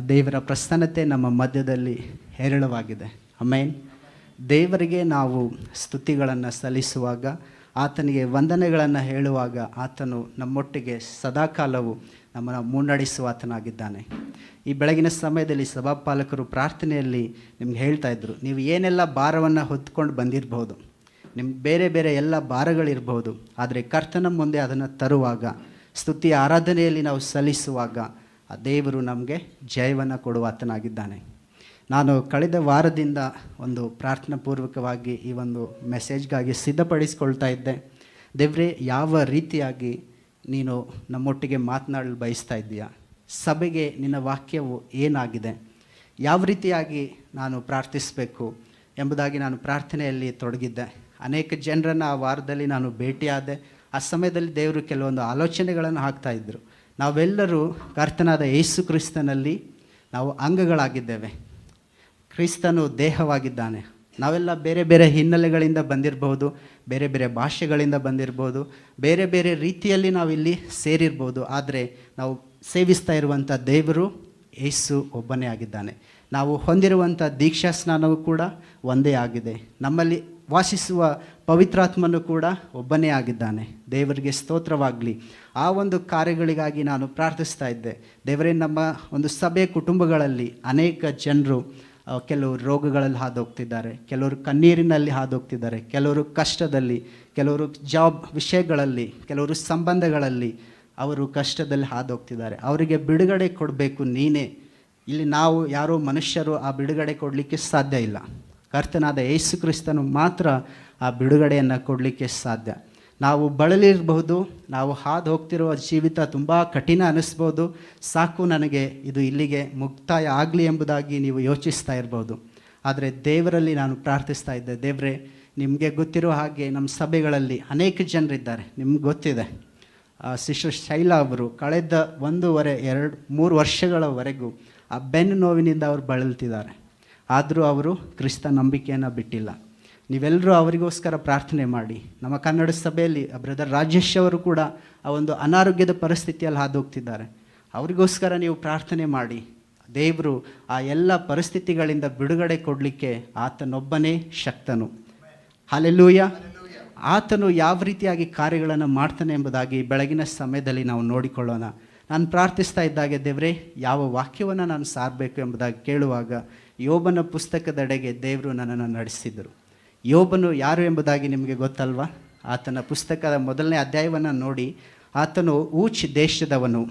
ದೇವರ ಪ್ರಸನ್ನತೆ ನಮ್ಮ ಮಧ್ಯದಲ್ಲಿ ಹೇರಳವಾಗಿದೆ. ಅಮೇನ್ ದೇವರಿಗೆ ನಾವು ಸ್ತುತಿಗಳನ್ನು ಸಲ್ಲಿಸುವಾಗ, ಆತನಿಗೆ ವಂದನೆಗಳನ್ನು ಹೇಳುವಾಗ ಆತನು ನಮ್ಮೊಟ್ಟಿಗೆ ಸದಾಕಾಲವು ನಮ್ಮನ್ನು ಮುನ್ನಡೆಸುವ ಆತನಾಗಿದ್ದಾನೆ. ಈ ಬೆಳಗಿನ ಸಮಯದಲ್ಲಿ ಸಭಾಪಾಲಕರು ಪ್ರಾರ್ಥನೆಯಲ್ಲಿ ನಿಮ್ಗೆ ಹೇಳ್ತಾ ಇದ್ರು, ನೀವು ಏನೆಲ್ಲ ಭಾರವನ್ನು ಹೊತ್ಕೊಂಡು ಬಂದಿರಬಹುದು ನಿಮ್ಮ ಬೇರೆ ಬೇರೆ ಎಲ್ಲ ಭಾರಗಳಿರ್ಬೋದು ಆದರೆ ಕರ್ತನ ಮುಂದೆ ಅದನ್ನು ತರುವಾಗ ಸ್ತುತಿ ಆರಾಧನೆಯಲ್ಲಿ ನಾವು ಸಲ್ಲಿಸುವಾಗ ಆ ದೇವರು ನಮಗೆ ಜಯವನ್ನು ಕೊಡುವ ಆತನಾಗಿದ್ದಾನೆ. ನಾನು ಕಳೆದ ವಾರದಿಂದ ಒಂದು ಪ್ರಾರ್ಥನಾ ಪೂರ್ವಕವಾಗಿ ಈ ಒಂದು ಮೆಸೇಜ್ಗಾಗಿ ಸಿದ್ಧಪಡಿಸ್ಕೊಳ್ತಾ ಇದ್ದೆ. ದೇವ್ರೆ, ಯಾವ ರೀತಿಯಾಗಿ ನೀನು ನಮ್ಮೊಟ್ಟಿಗೆ ಮಾತನಾಡಲು ಬಯಸ್ತಾ ಇದ್ದೀಯಾ? ಸಭೆಗೆ ನಿನ್ನ ವಾಕ್ಯವು ಏನಾಗಿದೆ? ಯಾವ ರೀತಿಯಾಗಿ ನಾನು ಪ್ರಾರ್ಥಿಸಬೇಕು ಎಂಬುದಾಗಿ ನಾನು ಪ್ರಾರ್ಥನೆಯಲ್ಲಿ ತೊಡಗಿದ್ದೆ. ಅನೇಕ ಜನರನ್ನು ಆ ವಾರದಲ್ಲಿ ನಾನು ಭೇಟಿಯಾದೆ. ಆ ಸಮಯದಲ್ಲಿ ದೇವರು ಕೆಲವೊಂದು ಆಲೋಚನೆಗಳನ್ನು ಹಾಕ್ತಾ ಇದ್ದರು ನಾವೆಲ್ಲರೂ ಕರ್ತನಾದ ಯೇಸು ಕ್ರಿಸ್ತನಲ್ಲಿ ನಾವು ಅಂಗಗಳಾಗಿದ್ದೇವೆ. ಕ್ರಿಸ್ತನು ದೇಹವಾಗಿದ್ದಾನೆ. ನಾವೆಲ್ಲ ಬೇರೆ ಬೇರೆ ಹಿನ್ನೆಲೆಗಳಿಂದ ಬಂದಿರಬಹುದು ಬೇರೆ ಬೇರೆ ಭಾಷೆಗಳಿಂದ ಬಂದಿರ್ಬೋದು, ಬೇರೆ ಬೇರೆ ರೀತಿಯಲ್ಲಿ ನಾವಿಲ್ಲಿ ಸೇರಿರ್ಬೋದು. ಆದರೆ ನಾವು ಸೇವಿಸ್ತಾ ಇರುವಂಥ ದೇವರು ಯೇಸು ಒಬ್ಬನೇ ಆಗಿದ್ದಾನೆ. ನಾವು ಹೊಂದಿರುವಂಥ ದೀಕ್ಷಾ ಸ್ನಾನವೂ ಕೂಡ ಒಂದೇ ಆಗಿದೆ. ನಮ್ಮಲ್ಲಿ ವಾಸಿಸುವ ಪವಿತ್ರಾತ್ಮನು ಕೂಡ ಒಬ್ಬನೇ ಆಗಿದ್ದಾನೆ. ದೇವರಿಗೆ ಸ್ತೋತ್ರವಾಗಲಿ. ಆ ಒಂದು ಕಾರ್ಯಗಳಿಗಾಗಿ ನಾನು ಪ್ರಾರ್ಥಿಸ್ತಾ ಇದ್ದೆ. ದೇವರೇ, ನಮ್ಮ ಒಂದು ಸಭೆ ಕುಟುಂಬಗಳಲ್ಲಿ ಅನೇಕ ಜನರು ಕೆಲವರು ರೋಗಗಳಲ್ಲಿ ಹಾದೋಗ್ತಿದ್ದಾರೆ, ಕೆಲವರು ಕಣ್ಣೀರಿನಲ್ಲಿ ಹಾದೋಗ್ತಿದ್ದಾರೆ, ಕೆಲವರು ಕಷ್ಟದಲ್ಲಿ, ಕೆಲವರು ಜಾಬ್ ವಿಷಯಗಳಲ್ಲಿ, ಕೆಲವರು ಸಂಬಂಧಗಳಲ್ಲಿ ಅವರು ಕಷ್ಟದಲ್ಲಿ ಹಾದೋಗ್ತಿದ್ದಾರೆ. ಅವರಿಗೆ ಬಿಡುಗಡೆ ಕೊಡಬೇಕು ನೀನೇ. ಇಲ್ಲಿ ನಾವು ಯಾರೋ ಮನುಷ್ಯರು ಆ ಬಿಡುಗಡೆ ಕೊಡಲಿಕ್ಕೆ ಸಾಧ್ಯ ಇಲ್ಲ. ಕರ್ತನಾದ ಯೇಸು ಕ್ರಿಸ್ತನು ಮಾತ್ರ ಆ ಬಿಡುಗಡೆಯನ್ನು ಕೊಡಲಿಕ್ಕೆ ಸಾಧ್ಯ. ನಾವು ಬಳಲಿರಬಹುದು, ನಾವು ಹಾದು ಹೋಗ್ತಿರುವ ಜೀವಿತ ತುಂಬ ಕಠಿಣ ಅನ್ನಿಸ್ಬೋದು. ಸಾಕು ನನಗೆ, ಇದು ಇಲ್ಲಿಗೆ ಮುಕ್ತಾಯ ಆಗಲಿ ಎಂಬುದಾಗಿ ನೀವು ಯೋಚಿಸ್ತಾ ಇರ್ಬೋದು ಆದರೆ ದೇವರಲ್ಲಿ ನಾನು ಪ್ರಾರ್ಥಿಸ್ತಾ ಇದ್ದೆ, ದೇವರೇ, ನಿಮಗೆ ಗೊತ್ತಿರೋ ಹಾಗೆ ನಮ್ಮ ಸಭೆಗಳಲ್ಲಿ ಅನೇಕ ಜನರಿದ್ದಾರೆ, ನಿಮ್ಗೆ ಗೊತ್ತಿದೆ. ಶಿಶು ಶೈಲಾ ಅವರು ಕಳೆದ ಒಂದೂವರೆ, ಎರಡು, ಮೂರು ವರ್ಷಗಳವರೆಗೂ ಆ ಬೆನ್ನು ನೋವಿನಿಂದ ಅವರು ಬಳಲ್ತಿದ್ದಾರೆ. ಆದರೂ ಅವರು ಕ್ರಿಸ್ತ ನಂಬಿಕೆಯನ್ನು ಬಿಟ್ಟಿಲ್ಲ. ನೀವೆಲ್ಲರೂ ಅವರಿಗೋಸ್ಕರ ಪ್ರಾರ್ಥನೆ ಮಾಡಿ. ನಮ್ಮ ಕನ್ನಡ ಸಭೆಯಲ್ಲಿ ಬ್ರದರ್ ರಾಜೇಶ್ ಅವರು ಕೂಡ ಆ ಒಂದು ಅನಾರೋಗ್ಯದ ಪರಿಸ್ಥಿತಿಯಲ್ಲಿ ಹಾದೋಗ್ತಿದ್ದಾರೆ. ಅವರಿಗೋಸ್ಕರ ನೀವು ಪ್ರಾರ್ಥನೆ ಮಾಡಿ. ದೇವರು ಆ ಎಲ್ಲ ಪರಿಸ್ಥಿತಿಗಳಿಂದ ಬಿಡುಗಡೆ ಕೊಡಲಿಕ್ಕೆ ಆತನೊಬ್ಬನೇ ಶಕ್ತನು. ಹಾಲೆಲ್ಲೂಯ. ಆತನು ಯಾವ ರೀತಿಯಾಗಿ ಕಾರ್ಯಗಳನ್ನು ಮಾಡ್ತಾನೆ ಎಂಬುದಾಗಿ ಬೆಳಗಿನ ಸಮಯದಲ್ಲಿ ನಾವು ನೋಡಿಕೊಳ್ಳೋಣ. ನಾನು ಪ್ರಾರ್ಥಿಸ್ತಾ ಇದ್ದಾಗೆ ದೇವರೇ, ಯಾವ ವಾಕ್ಯವನ್ನು ನಾನು ಸಾರಬೇಕು ಎಂಬುದಾಗಿ ಕೇಳುವಾಗ ಯೋಬನ ಪುಸ್ತಕದೆಡೆಗೆ ದೇವರು ನನ್ನನ್ನು ನಡೆಸಿದರು. ಯೋಬನು ಯಾರು ಎಂಬುದಾಗಿ ನಿಮಗೆ ಗೊತ್ತಲ್ವಾ? ಆತನ ಪುಸ್ತಕದ ಮೊದಲನೇ ಅಧ್ಯಾಯವನ್ನು ನೋಡಿ ಆತನು ಊಚ್ ದೇಶದವನು.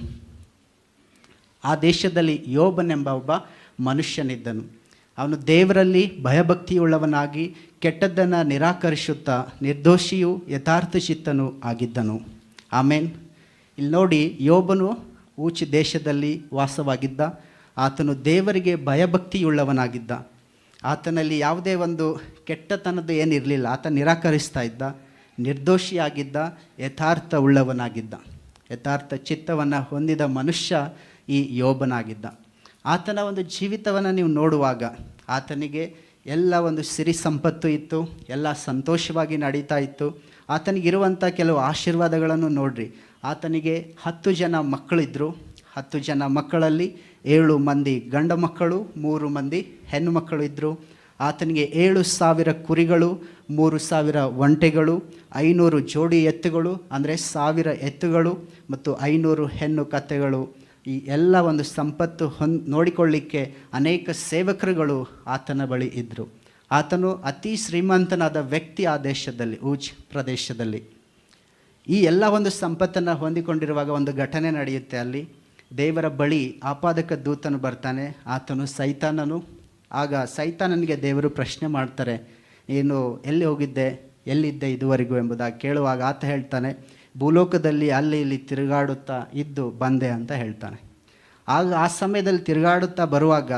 ಆ ದೇಶದಲ್ಲಿ ಯೋಬನೆಂಬ ಒಬ್ಬ ಮನುಷ್ಯನಿದ್ದನು. ಅವನು ದೇವರಲ್ಲಿ ಭಯಭಕ್ತಿಯುಳ್ಳವನಾಗಿ ಕೆಟ್ಟದ್ದನ್ನು ನಿರಾಕರಿಸುತ್ತಾ ನಿರ್ದೋಷಿಯೂ ಯಥಾರ್ಥ ಚಿತ್ತನೂ ಆಗಿದ್ದನು. ಆಮೇನ್. ಇಲ್ಲಿ ನೋಡಿ ಯೋಬನು ಊಚ್ ದೇಶದಲ್ಲಿ ವಾಸವಾಗಿದ್ದ ಆತನು ದೇವರಿಗೆ ಭಯಭಕ್ತಿಯುಳ್ಳವನಾಗಿದ್ದ. ಆತನಲ್ಲಿ ಯಾವುದೇ ಒಂದು ಕೆಟ್ಟತನದ್ದು ಏನಿರಲಿಲ್ಲ. ಆತ ನಿರಾಕರಿಸ್ತಾ ಇದ್ದ, ನಿರ್ದೋಷಿಯಾಗಿದ್ದ ಯಥಾರ್ಥ ಉಳ್ಳವನಾಗಿದ್ದ ಯಥಾರ್ಥ ಚಿತ್ತವನ್ನು ಹೊಂದಿದ ಮನುಷ್ಯ ಈ ಯೋಬನಾಗಿದ್ದ. ಆತನ ಒಂದು ಜೀವಿತವನ್ನು ನೀವು ನೋಡುವಾಗ ಆತನಿಗೆ ಎಲ್ಲ ಒಂದು ಸಿರಿ ಸಂಪತ್ತು ಇತ್ತು, ಎಲ್ಲ ಸಂತೋಷವಾಗಿ ನಡೀತಾ ಇತ್ತು. ಆತನಿಗಿರುವಂಥ ಕೆಲವು ಆಶೀರ್ವಾದಗಳನ್ನು ನೋಡ್ರಿ. ಆತನಿಗೆ ಹತ್ತು ಜನ ಮಕ್ಕಳಿದ್ದರು ಹತ್ತು ಜನ ಮಕ್ಕಳಲ್ಲಿ ಏಳು ಮಂದಿ ಗಂಡ ಮಕ್ಕಳು, ಮೂರು ಮಂದಿ ಹೆಣ್ಣು ಮಕ್ಕಳು ಇದ್ದರು ಆತನಿಗೆ ಏಳು ಸಾವಿರ ಕುರಿಗಳು, ಮೂರು ಸಾವಿರ ಒಂಟೆಗಳು, ಐನೂರು ಜೋಡಿ ಎತ್ತುಗಳು, ಅಂದರೆ ಸಾವಿರ ಎತ್ತುಗಳು ಮತ್ತು ಐನೂರು ಹೆಣ್ಣು ಕತೆಗಳು ಈ ಎಲ್ಲ ಒಂದು ಸಂಪತ್ತು ಹೊಂದ್ ನೋಡಿಕೊಳ್ಳಿಕ್ಕೆ ಅನೇಕ ಸೇವಕರುಗಳು ಆತನ ಬಳಿ ಇದ್ದರು ಆತನು ಅತಿ ಶ್ರೀಮಂತನಾದ ವ್ಯಕ್ತಿ ಆ ದೇಶದಲ್ಲಿ ಊಚ್ ಪ್ರದೇಶದಲ್ಲಿ. ಈ ಎಲ್ಲ ಒಂದು ಸಂಪತ್ತನ್ನು ಹೊಂದಿಕೊಂಡಿರುವಾಗ ಒಂದು ಘಟನೆ ನಡೆಯುತ್ತೆ ಅಲ್ಲಿ. ದೇವರ ಬಳಿ ಆಪಾದಕ ದೂತನು ಬರ್ತಾನೆ, ಆತನು ಸೈತಾನನು. ಆಗ ಸೈತಾನನಿಗೆ ದೇವರು ಪ್ರಶ್ನೆ ಮಾಡ್ತಾರೆ, ನೀನು ಎಲ್ಲಿ ಹೋಗಿದ್ದೆ? ಎಲ್ಲಿದ್ದೆ ಇದುವರೆಗೂ? ಎಂಬುದಾಗಿ ಕೇಳುವಾಗ ಆತ ಹೇಳ್ತಾನೆ, ಭೂಲೋಕದಲ್ಲಿ ಅಲ್ಲಿ ಇಲ್ಲಿ ತಿರುಗಾಡುತ್ತಾ ಇದ್ದು ಬಂದೆ ಅಂತ ಹೇಳ್ತಾನೆ. ಆಗ ಆ ಸಮಯದಲ್ಲಿ ತಿರುಗಾಡುತ್ತಾ ಬರುವಾಗ,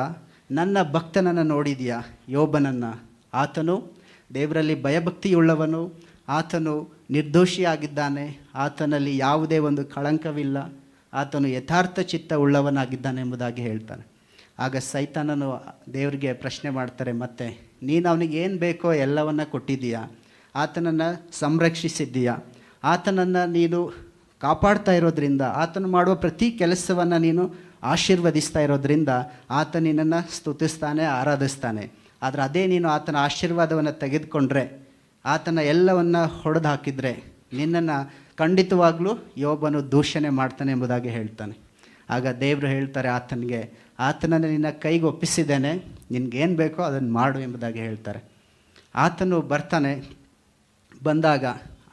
ನನ್ನ ಭಕ್ತನನ್ನು ನೋಡಿದೆಯಾ? ಯೋಬನನ್ನು? ಆತನು, ದೇವರಲ್ಲಿ ಭಯಭಕ್ತಿಯುಳ್ಳವನು. ಆತನು ನಿರ್ದೋಷಿಯಾಗಿದ್ದಾನೆ. ಆತನಲ್ಲಿ ಯಾವುದೇ ಒಂದು ಕಳಂಕವಿಲ್ಲ. ಆತನು ಯಥಾರ್ಥ ಚಿತ್ತ ಉಳ್ಳವನಾಗಿದ್ದಾನೆ ಎಂಬುದಾಗಿ ಹೇಳ್ತಾನೆ. ಆಗ ಸೈತಾನನು ದೇವರಿಗೆ ಪ್ರಶ್ನೆ ಮಾಡ್ತಾರೆ, ಮತ್ತೆ ನೀನು ಅವನಿಗೆ ಏನು ಬೇಕೋ ಎಲ್ಲವನ್ನ ಕೊಟ್ಟಿದ್ದೀಯಾ? ಆತನನ್ನು ಸಂರಕ್ಷಿಸಿದ್ದೀಯಾ? ಆತನನ್ನು ನೀನು ಕಾಪಾಡ್ತಾ ಇರೋದ್ರಿಂದ, ಆತನು ಮಾಡುವ ಪ್ರತಿ ಕೆಲಸವನ್ನು ನೀನು ಆಶೀರ್ವದಿಸ್ತಾ ಇರೋದ್ರಿಂದ ಆತ ನಿನ್ನನ್ನು ಸ್ತುತಿಸ್ತಾನೆ, ಆರಾಧಿಸ್ತಾನೆ. ಆದರೆ ಅದೇ ನೀನು ಆತನ ಆಶೀರ್ವಾದವನ್ನು ತೆಗೆದುಕೊಂಡ್ರೆ, ಆತನ ಎಲ್ಲವನ್ನು ಹೊಡೆದು ಹಾಕಿದರೆ ನಿನ್ನನ್ನು ಖಂಡಿತವಾಗ್ಲೂ ಯೋಬನು ದೂಷಣೆ ಮಾಡ್ತಾನೆ ಎಂಬುದಾಗಿ ಹೇಳ್ತಾನೆ. ಆಗ ದೇವರು ಹೇಳ್ತಾರೆ, ಆತನಿಗೆ, ಆತನನ್ನು ನಿನ್ನ ಕೈಗೆ ಒಪ್ಪಿಸಿದ್ದೇನೆ, ನಿನಗೇನು ಬೇಕೋ ಅದನ್ನು ಮಾಡು ಎಂಬುದಾಗಿ ಹೇಳ್ತಾರೆ. ಆತನು ಬರ್ತಾನೆ, ಬಂದಾಗ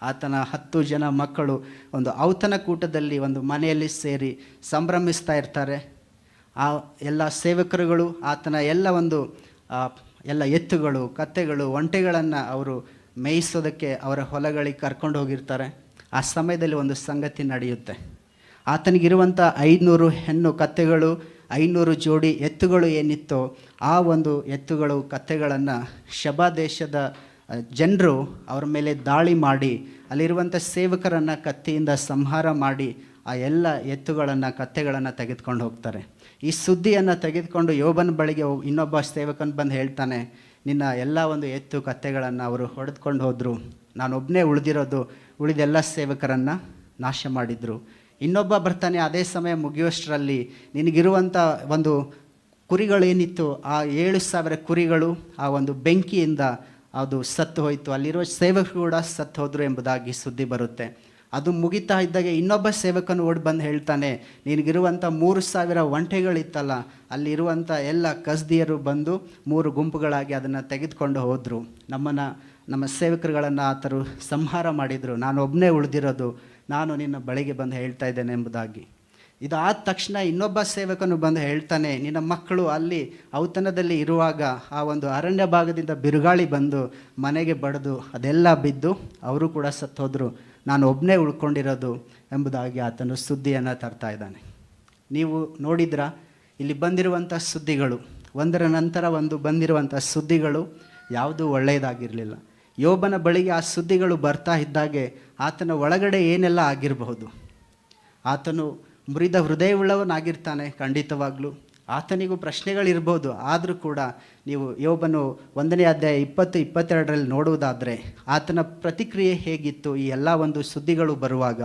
ಆತನ ಹತ್ತು ಜನ ಮಕ್ಕಳು ಒಂದು ಔತನ ಕೂಟದಲ್ಲಿ ಒಂದು ಮನೆಯಲ್ಲಿ ಸೇರಿ ಸಂಭ್ರಮಿಸ್ತಾ ಇರ್ತಾರೆ. ಆ ಎಲ್ಲ ಸೇವಕರುಗಳು, ಆತನ ಎಲ್ಲ ಒಂದು ಎಲ್ಲ ಎತ್ತುಗಳು, ಕತ್ತೆಗಳು, ಒಂಟೆಗಳನ್ನು ಅವರು ಮೇಯಿಸೋದಕ್ಕೆ ಅವರ ಹೊಲಗಳಿಗೆ ಕರ್ಕೊಂಡು ಹೋಗಿರ್ತಾರೆ. ಆ ಸಮಯದಲ್ಲಿ ಒಂದು ಸಂಗತಿ ನಡೆಯುತ್ತೆ. ಆತನಿಗಿರುವಂಥ ಐನೂರು ಹೆಣ್ಣು ಕತ್ತೆಗಳು ಐನೂರು ಜೋಡಿ ಎತ್ತುಗಳು ಏನಿತ್ತೋ ಆ ಒಂದು ಎತ್ತುಗಳು, ಕತ್ತೆಗಳನ್ನು ಶಬಾ ದೇಶದ ಜನರು ಅವ್ರ ಮೇಲೆ ದಾಳಿ ಮಾಡಿ ಅಲ್ಲಿರುವಂಥ ಸೇವಕರನ್ನು ಕತ್ತಿಯಿಂದ ಸಂಹಾರ ಮಾಡಿ ಆ ಎಲ್ಲ ಎತ್ತುಗಳನ್ನು, ಕತ್ತೆಗಳನ್ನು ತೆಗೆದುಕೊಂಡು ಹೋಗ್ತಾರೆ. ಈ ಸುದ್ದಿಯನ್ನು ತೆಗೆದುಕೊಂಡು ಯೋಬನ ಬಳಿಗೆ ಇನ್ನೊಬ್ಬ ಸೇವಕನ ಬಂದು ಹೇಳ್ತಾನೆ, ನಿನ್ನ ಎಲ್ಲ ಒಂದು ಎತ್ತು, ಕತ್ತೆಗಳನ್ನು ಅವರು ಹೊಡೆದುಕೊಂಡು ಹೋದರು. ನಾನೊಬ್ಬನೇ ಉಳಿದಿರೋದು ಉಳಿದೆಲ್ಲ ಸೇವಕರನ್ನು ನಾಶ ಮಾಡಿದರು. ಇನ್ನೊಬ್ಬ ಬರ್ತಾನೆ ಅದೇ ಸಮಯ ಮುಗಿಯುವಷ್ಟರಲ್ಲಿ ನಿನಗಿರುವಂಥ ಒಂದು ಕುರಿಗಳೇನಿತ್ತು, ಆ ಏಳು ಸಾವಿರ ಕುರಿಗಳು ಆ ಒಂದು ಬೆಂಕಿಯಿಂದ ಅದು ಸತ್ತು ಹೋಯಿತು. ಅಲ್ಲಿರುವ ಸೇವಕರು ಕೂಡ ಸತ್ತು ಹೋದರು ಎಂಬುದಾಗಿ ಸುದ್ದಿ ಬರುತ್ತೆ. ಅದು ಮುಗಿತಾ ಇದ್ದಾಗ ಇನ್ನೊಬ್ಬ ಸೇವಕನು ಓಡಿ ಬಂದು ಹೇಳ್ತಾನೆ ನಿನಗಿರುವಂಥ ಮೂರು ಸಾವಿರ ಒಂಟೆಗಳಿತ್ತಲ್ಲ ಅಲ್ಲಿರುವಂಥ ಎಲ್ಲ ಕಸ್ದಿಯರು ಬಂದು ಮೂರು ಗುಂಪುಗಳಾಗಿ ಅದನ್ನು ತೆಗೆದುಕೊಂಡು ಹೋದರು. ನಮ್ಮನ್ನು ನಮ್ಮ ಸೇವಕರುಗಳನ್ನು ಆತರು ಸಂಹಾರ ಮಾಡಿದರು. ನಾನು ಒಬ್ಬನೇ ಉಳಿದಿರೋದು. ನಾನು ನಿನ್ನ ಬಳಿಗೆ ಬಂದು ಹೇಳ್ತಾ ಇದ್ದೇನೆ ಎಂಬುದಾಗಿ. ಇದಾದ ತಕ್ಷಣ ಇನ್ನೊಬ್ಬ ಸೇವಕನು ಬಂದು ಹೇಳ್ತಾನೆ, ನಿನ್ನ ಮಕ್ಕಳು ಅಲ್ಲಿ ಔತಣದಲ್ಲಿ ಇರುವಾಗ ಆ ಒಂದು ಅರಣ್ಯ ಭಾಗದಿಂದ ಬಿರುಗಾಳಿ ಬಂದು ಮನೆಗೆ ಬಡಿದು, ಅದೆಲ್ಲ ಬಿದ್ದು ಅವರು ಕೂಡ ಸತ್ತೋದ್ರು. ನಾನು ಒಬ್ಬನೇ ಉಳ್ಕೊಂಡಿರೋದು ಎಂಬುದಾಗಿ ಆತನು ಸುದ್ದಿಯನ್ನು ತರ್ತಾ ಇದ್ದಾನೆ. ನೀವು ನೋಡಿದ್ರ? ಇಲ್ಲಿ ಬಂದಿರುವಂಥ ಸುದ್ದಿಗಳು. ಒಂದರ ನಂತರ ಒಂದು ಬಂದಿರುವಂಥ ಸುದ್ದಿಗಳು ಯಾವುದೂ ಒಳ್ಳೆಯದಾಗಿರಲಿಲ್ಲ. ಯೋಬನ ಬಳಿಗೆ ಆ ಸುದ್ದಿಗಳು ಬರ್ತಾ ಇದ್ದಾಗೆ ಆತನ ಒಳಗಡೆ ಏನೆಲ್ಲ ಆಗಿರಬಹುದು? ಆತನು ಮುರಿದ ಹೃದಯವುಳ್ಳವನಾಗಿರ್ತಾನೆ ಖಂಡಿತವಾಗ್ಲೂ. ಆತನಿಗೂ ಪ್ರಶ್ನೆಗಳಿರ್ಬೋದು. ಆದರೂ ಕೂಡ ನೀವು ಯೋಬನು ಒಂದನೇ ಅಧ್ಯಾಯ ಇಪ್ಪತ್ತು, ಇಪ್ಪತ್ತೆರಡರಲ್ಲಿ ನೋಡುವುದಾದರೆ ಆತನ ಪ್ರತಿಕ್ರಿಯೆ ಹೇಗಿತ್ತು ಈ ಎಲ್ಲ ಒಂದು ಸುದ್ದಿಗಳು ಬರುವಾಗ?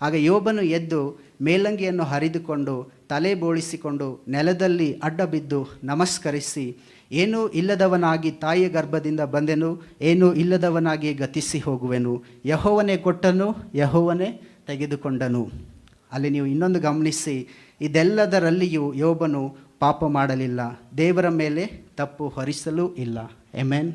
ಆಗ ಯೋಬನು ಎದ್ದು ಮೇಲಂಗಿಯನ್ನು ಹರಿದುಕೊಂಡು ತಲೆ ಬೋಳಿಸಿಕೊಂಡು ನೆಲದಲ್ಲಿ ಅಡ್ಡ ಬಿದ್ದು ನಮಸ್ಕರಿಸಿ ಏನೂ ಇಲ್ಲದವನಾಗಿ ತಾಯಿಯ ಗರ್ಭದಿಂದ ಬಂದೆನು, ಏನೂ ಇಲ್ಲದವನಾಗಿ ಗತಿಸಿ ಹೋಗುವೆನು. ಯಹೋವನೇ ಕೊಟ್ಟನು, ಯಹೋವನೇ ತೆಗೆದುಕೊಂಡನು. ಅಲ್ಲಿ ನೀವು ಇನ್ನೊಂದು ಗಮನಿಸಿ, ಇದೆಲ್ಲದರಲ್ಲಿಯೂ ಯೋಬನು ಪಾಪ ಮಾಡಲಿಲ್ಲ. ದೇವರ ಮೇಲೆ ತಪ್ಪು ಹೊರಿಸಲೂ ಇಲ್ಲ. ಎಮೆನ್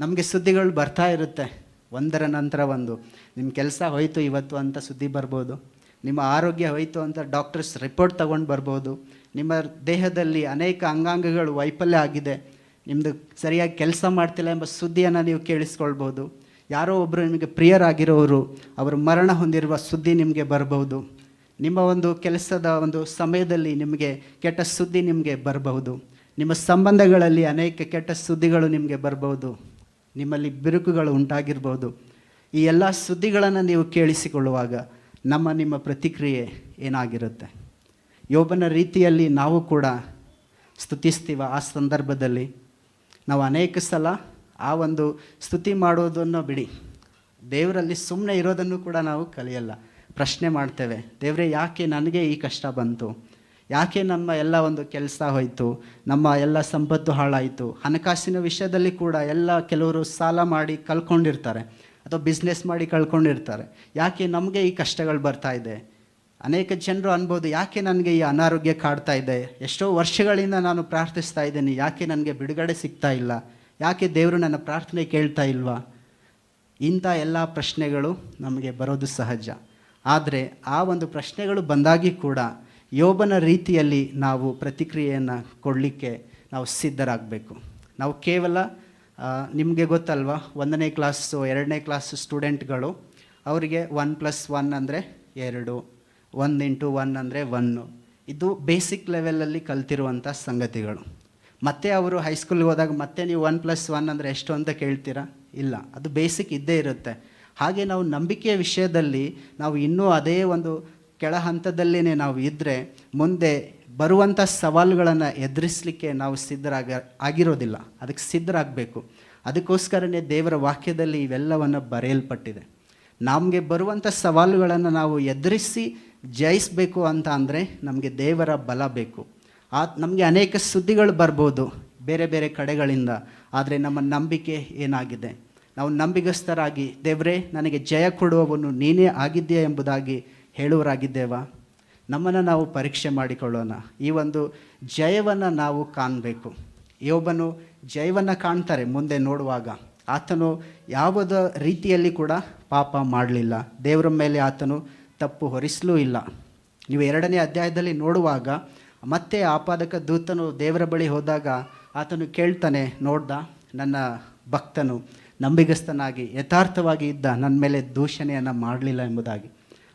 ನಮಗೆ ಸುದ್ದಿಗಳು ಬರ್ತಾ ಇರುತ್ತೆ. ಒಂದರ ನಂತರ ಒಂದು. ನಿಮ್ಮ ಕೆಲಸ ಹೋಯಿತು ಇವತ್ತು ಅಂತ ಸುದ್ದಿ ಬರ್ಬೋದು. ನಿಮ್ಮ ಆರೋಗ್ಯ ಹೋಯಿತು ಅಂತ ಡಾಕ್ಟರ್ಸ್ ರಿಪೋರ್ಟ್ ತಗೊಂಡು ಬರ್ಬೋದು. ನಿಮ್ಮ ದೇಹದಲ್ಲಿ ಅನೇಕ ಅಂಗಾಂಗಗಳು ವೈಫಲ್ಯ ಆಗಿದೆ. ನಿಮ್ಮದು ಸರಿಯಾಗಿ ಕೆಲಸ ಮಾಡ್ತಿಲ್ಲ ಎಂಬ ಸುದ್ದಿಯನ್ನು ನೀವು ಕೇಳಿಸ್ಕೊಳ್ಬೋದು. ಯಾರೋ ಒಬ್ಬರು ನಿಮಗೆ ಪ್ರಿಯರಾಗಿರೋರು, ಅವರು ಮರಣ ಹೊಂದಿರುವ ಸುದ್ದಿ ನಿಮಗೆ ಬರಬಹುದು ನಿಮ್ಮ ಒಂದು ಕೆಲಸದ ಒಂದು ಸಮಯದಲ್ಲಿ ನಿಮಗೆ ಕೆಟ್ಟ ಸುದ್ದಿ ನಿಮಗೆ ಬರಬಹುದು. ನಿಮ್ಮ ಸಂಬಂಧಗಳಲ್ಲಿ ಅನೇಕ ಕೆಟ್ಟ ಸುದ್ದಿಗಳು ನಿಮಗೆ ಬರಬಹುದು ನಿಮ್ಮಲ್ಲಿ ಬಿರುಕುಗಳು ಉಂಟಾಗಿರ್ಬೋದು. ಈ ಎಲ್ಲ ಸುದ್ದಿಗಳನ್ನು ನೀವು ಕೇಳಿಸಿಕೊಳ್ಳುವಾಗ ನಮ್ಮ ನಿಮ್ಮ ಪ್ರತಿಕ್ರಿಯೆ ಏನಾಗಿರುತ್ತೆ? ಯೋಬನ ರೀತಿಯಲ್ಲಿ ನಾವು ಕೂಡ ಸ್ತುತಿಸ್ತೀವ ಆ ಸಂದರ್ಭದಲ್ಲಿ? ನಾವು ಅನೇಕ ಸಲ ಆ ಒಂದು ಸ್ತುತಿ ಮಾಡೋದನ್ನು ಬಿಡಿ. ದೇವರಲ್ಲಿ ಸುಮ್ಮನೆ ಇರೋದನ್ನು ಕೂಡ ನಾವು ಕಲಿಯಲ್ಲ. ಪ್ರಶ್ನೆ ಮಾಡ್ತೇವೆ, ದೇವರೇ, ಯಾಕೆ ನನಗೆ ಈ ಕಷ್ಟ ಬಂತು? ಯಾಕೆ ನಮ್ಮ ಎಲ್ಲ ಒಂದು ಕೆಲಸ ಹೋಯಿತು? ನಮ್ಮ ಎಲ್ಲ ಸಂಪತ್ತು ಹಾಳಾಯಿತು? ಹಣಕಾಸಿನ ವಿಷಯದಲ್ಲಿ ಕೂಡ ಎಲ್ಲ ಕೆಲವರು ಸಾಲ ಮಾಡಿ ಕಳ್ಕೊಂಡಿರ್ತಾರೆ ಅಥವಾ ಬಿಸ್ನೆಸ್ ಮಾಡಿ ಕಳ್ಕೊಂಡಿರ್ತಾರೆ. ಯಾಕೆ ನಮಗೆ ಈ ಕಷ್ಟಗಳು ಬರ್ತಾ ಇದೆ? ಅನೇಕ ಜನರು ಅನ್ಬೋದು, ಯಾಕೆ ನನಗೆ ಈ ಅನಾರೋಗ್ಯ ಕಾಡ್ತಾ ಇದೆ? ಎಷ್ಟೋ ವರ್ಷಗಳಿಂದ ನಾನು ಪ್ರಾರ್ಥಿಸ್ತಾ ಇದ್ದೀನಿ, ಯಾಕೆ ನನಗೆ ಬಿಡುಗಡೆ ಸಿಗ್ತಾ ಇಲ್ಲ? ಯಾಕೆ ದೇವರು ನನ್ನ ಪ್ರಾರ್ಥನೆ ಕೇಳ್ತಾ ಇಲ್ವಾ? ಇಂಥ ಎಲ್ಲ ಪ್ರಶ್ನೆಗಳು ನಮಗೆ ಬರೋದು ಸಹಜ. ಆದರೆ ಆ ಒಂದು ಪ್ರಶ್ನೆಗಳು ಬಂದಾಗಿ ಕೂಡ ಯೋಬನ ರೀತಿಯಲ್ಲಿ ನಾವು ಪ್ರತಿಕ್ರಿಯೆಯನ್ನು ಕೊಡಲಿಕ್ಕೆ ನಾವು ಸಿದ್ಧರಾಗಬೇಕು. ನಾವು ಕೇವಲ ನಿಮಗೆ ಗೊತ್ತಲ್ವಾ? ಒಂದನೇ ಕ್ಲಾಸು ಎರಡನೇ ಕ್ಲಾಸ್ ಸ್ಟೂಡೆಂಟ್ಗಳು ಅವರಿಗೆ ಒನ್ ಪ್ಲಸ್ ಒನ್ ಅಂದರೆ ಎರಡು ಒನ್ ಇಂಟು ಒನ್ ಅಂದರೆ ಒನ್ನು ಇದು ಬೇಸಿಕ್ ಲೆವೆಲಲ್ಲಿ ಕಲ್ತಿರುವಂಥ ಸಂಗತಿಗಳು. ಮತ್ತೆ ಅವರು ಹೈಸ್ಕೂಲ್ಗೆ ಹೋದಾಗ ಮತ್ತೆ ನೀವು ಒನ್ ಪ್ಲಸ್ ಒನ್ ಅಂದರೆ ಎಷ್ಟು ಅಂತ ಕೇಳ್ತೀರಾ? ಇಲ್ಲ. ಅದು ಬೇಸಿಕ್ ಇದ್ದೇ ಇರುತ್ತೆ. ಹಾಗೆ ನಾವು ನಂಬಿಕೆಯ ವಿಷಯದಲ್ಲಿ ನಾವು ಇನ್ನೂ ಅದೇ ಒಂದು ಕೆಳ ಹಂತದಲ್ಲೇ ನಾವು ಇದ್ದರೆ ಮುಂದೆ ಬರುವಂಥ ಸವಾಲುಗಳನ್ನು ಎದುರಿಸಲಿಕ್ಕೆ ನಾವು ಸಿದ್ಧರಾಗ, ಆಗಿರೋದಿಲ್ಲ. ಅದಕ್ಕೆ ಸಿದ್ಧರಾಗಬೇಕು. ಅದಕ್ಕೋಸ್ಕರನೇ ದೇವರ ವಾಕ್ಯದಲ್ಲಿ ಇವೆಲ್ಲವನ್ನು ಬರೆಯಲ್ಪಟ್ಟಿದೆ. ನಮಗೆ ಬರುವಂಥ ಸವಾಲುಗಳನ್ನು ನಾವು ಎದುರಿಸಿ ಜಯಿಸಬೇಕು ಅಂತ ಅಂದರೆ ನಮಗೆ ದೇವರ ಬಲ ಬೇಕು. ಆ, ನಮಗೆ ಅನೇಕ ಸುದ್ದಿಗಳು ಬರ್ಬೋದು ಬೇರೆ ಬೇರೆ ಕಡೆಗಳಿಂದ. ಆದರೆ ನಮ್ಮ ನಂಬಿಕೆ ಏನಾಗಿದೆ? ನಾವು ನಂಬಿಗಸ್ಥರಾಗಿ, ದೇವರೇ, ನನಗೆ ಜಯ ಕೊಡುವವನು ನೀನೇ ಆಗಿದ್ದೀಯಾ ಎಂಬುದಾಗಿ ಹೇಳುವರಾಗಿದ್ದೇವಾ? ನಮ್ಮನ್ನು ನಾವು ಪರೀಕ್ಷೆ ಮಾಡಿಕೊಳ್ಳೋಣ. ಈ ಒಂದು ಜಯವನ್ನು ನಾವು ಕಾಣಬೇಕು. ಯೋಬನು ಜಯವನ್ನು ಕಾಣ್ತಾರೆ ಮುಂದೆ ನೋಡುವಾಗ. ಆತನು ಯಾವುದ ರೀತಿಯಲ್ಲಿ ಕೂಡ ಪಾಪ ಮಾಡಲಿಲ್ಲ. ದೇವರ ಮೇಲೆ ಆತನು ತಪ್ಪು ಹೊರಿಸಲೂ ಇಲ್ಲ. ನೀವು ಎರಡನೇ ಅಧ್ಯಾಯದಲ್ಲಿ ನೋಡುವಾಗ ಮತ್ತೆ ಆಪಾದಕ ದೂತನು ದೇವರ ಬಳಿ ಹೋದಾಗ ಆತನು ಕೇಳ್ತಾನೆ, ನೋಡ್ದ, ನನ್ನ ಭಕ್ತನು ನಂಬಿಗಸ್ತನಾಗಿ ಯಥಾರ್ಥವಾಗಿ ಇದ್ದ, ನನ್ನ ಮೇಲೆ ದೂಷಣೆಯನ್ನು ಮಾಡಲಿಲ್ಲ ಎಂಬುದಾಗಿ.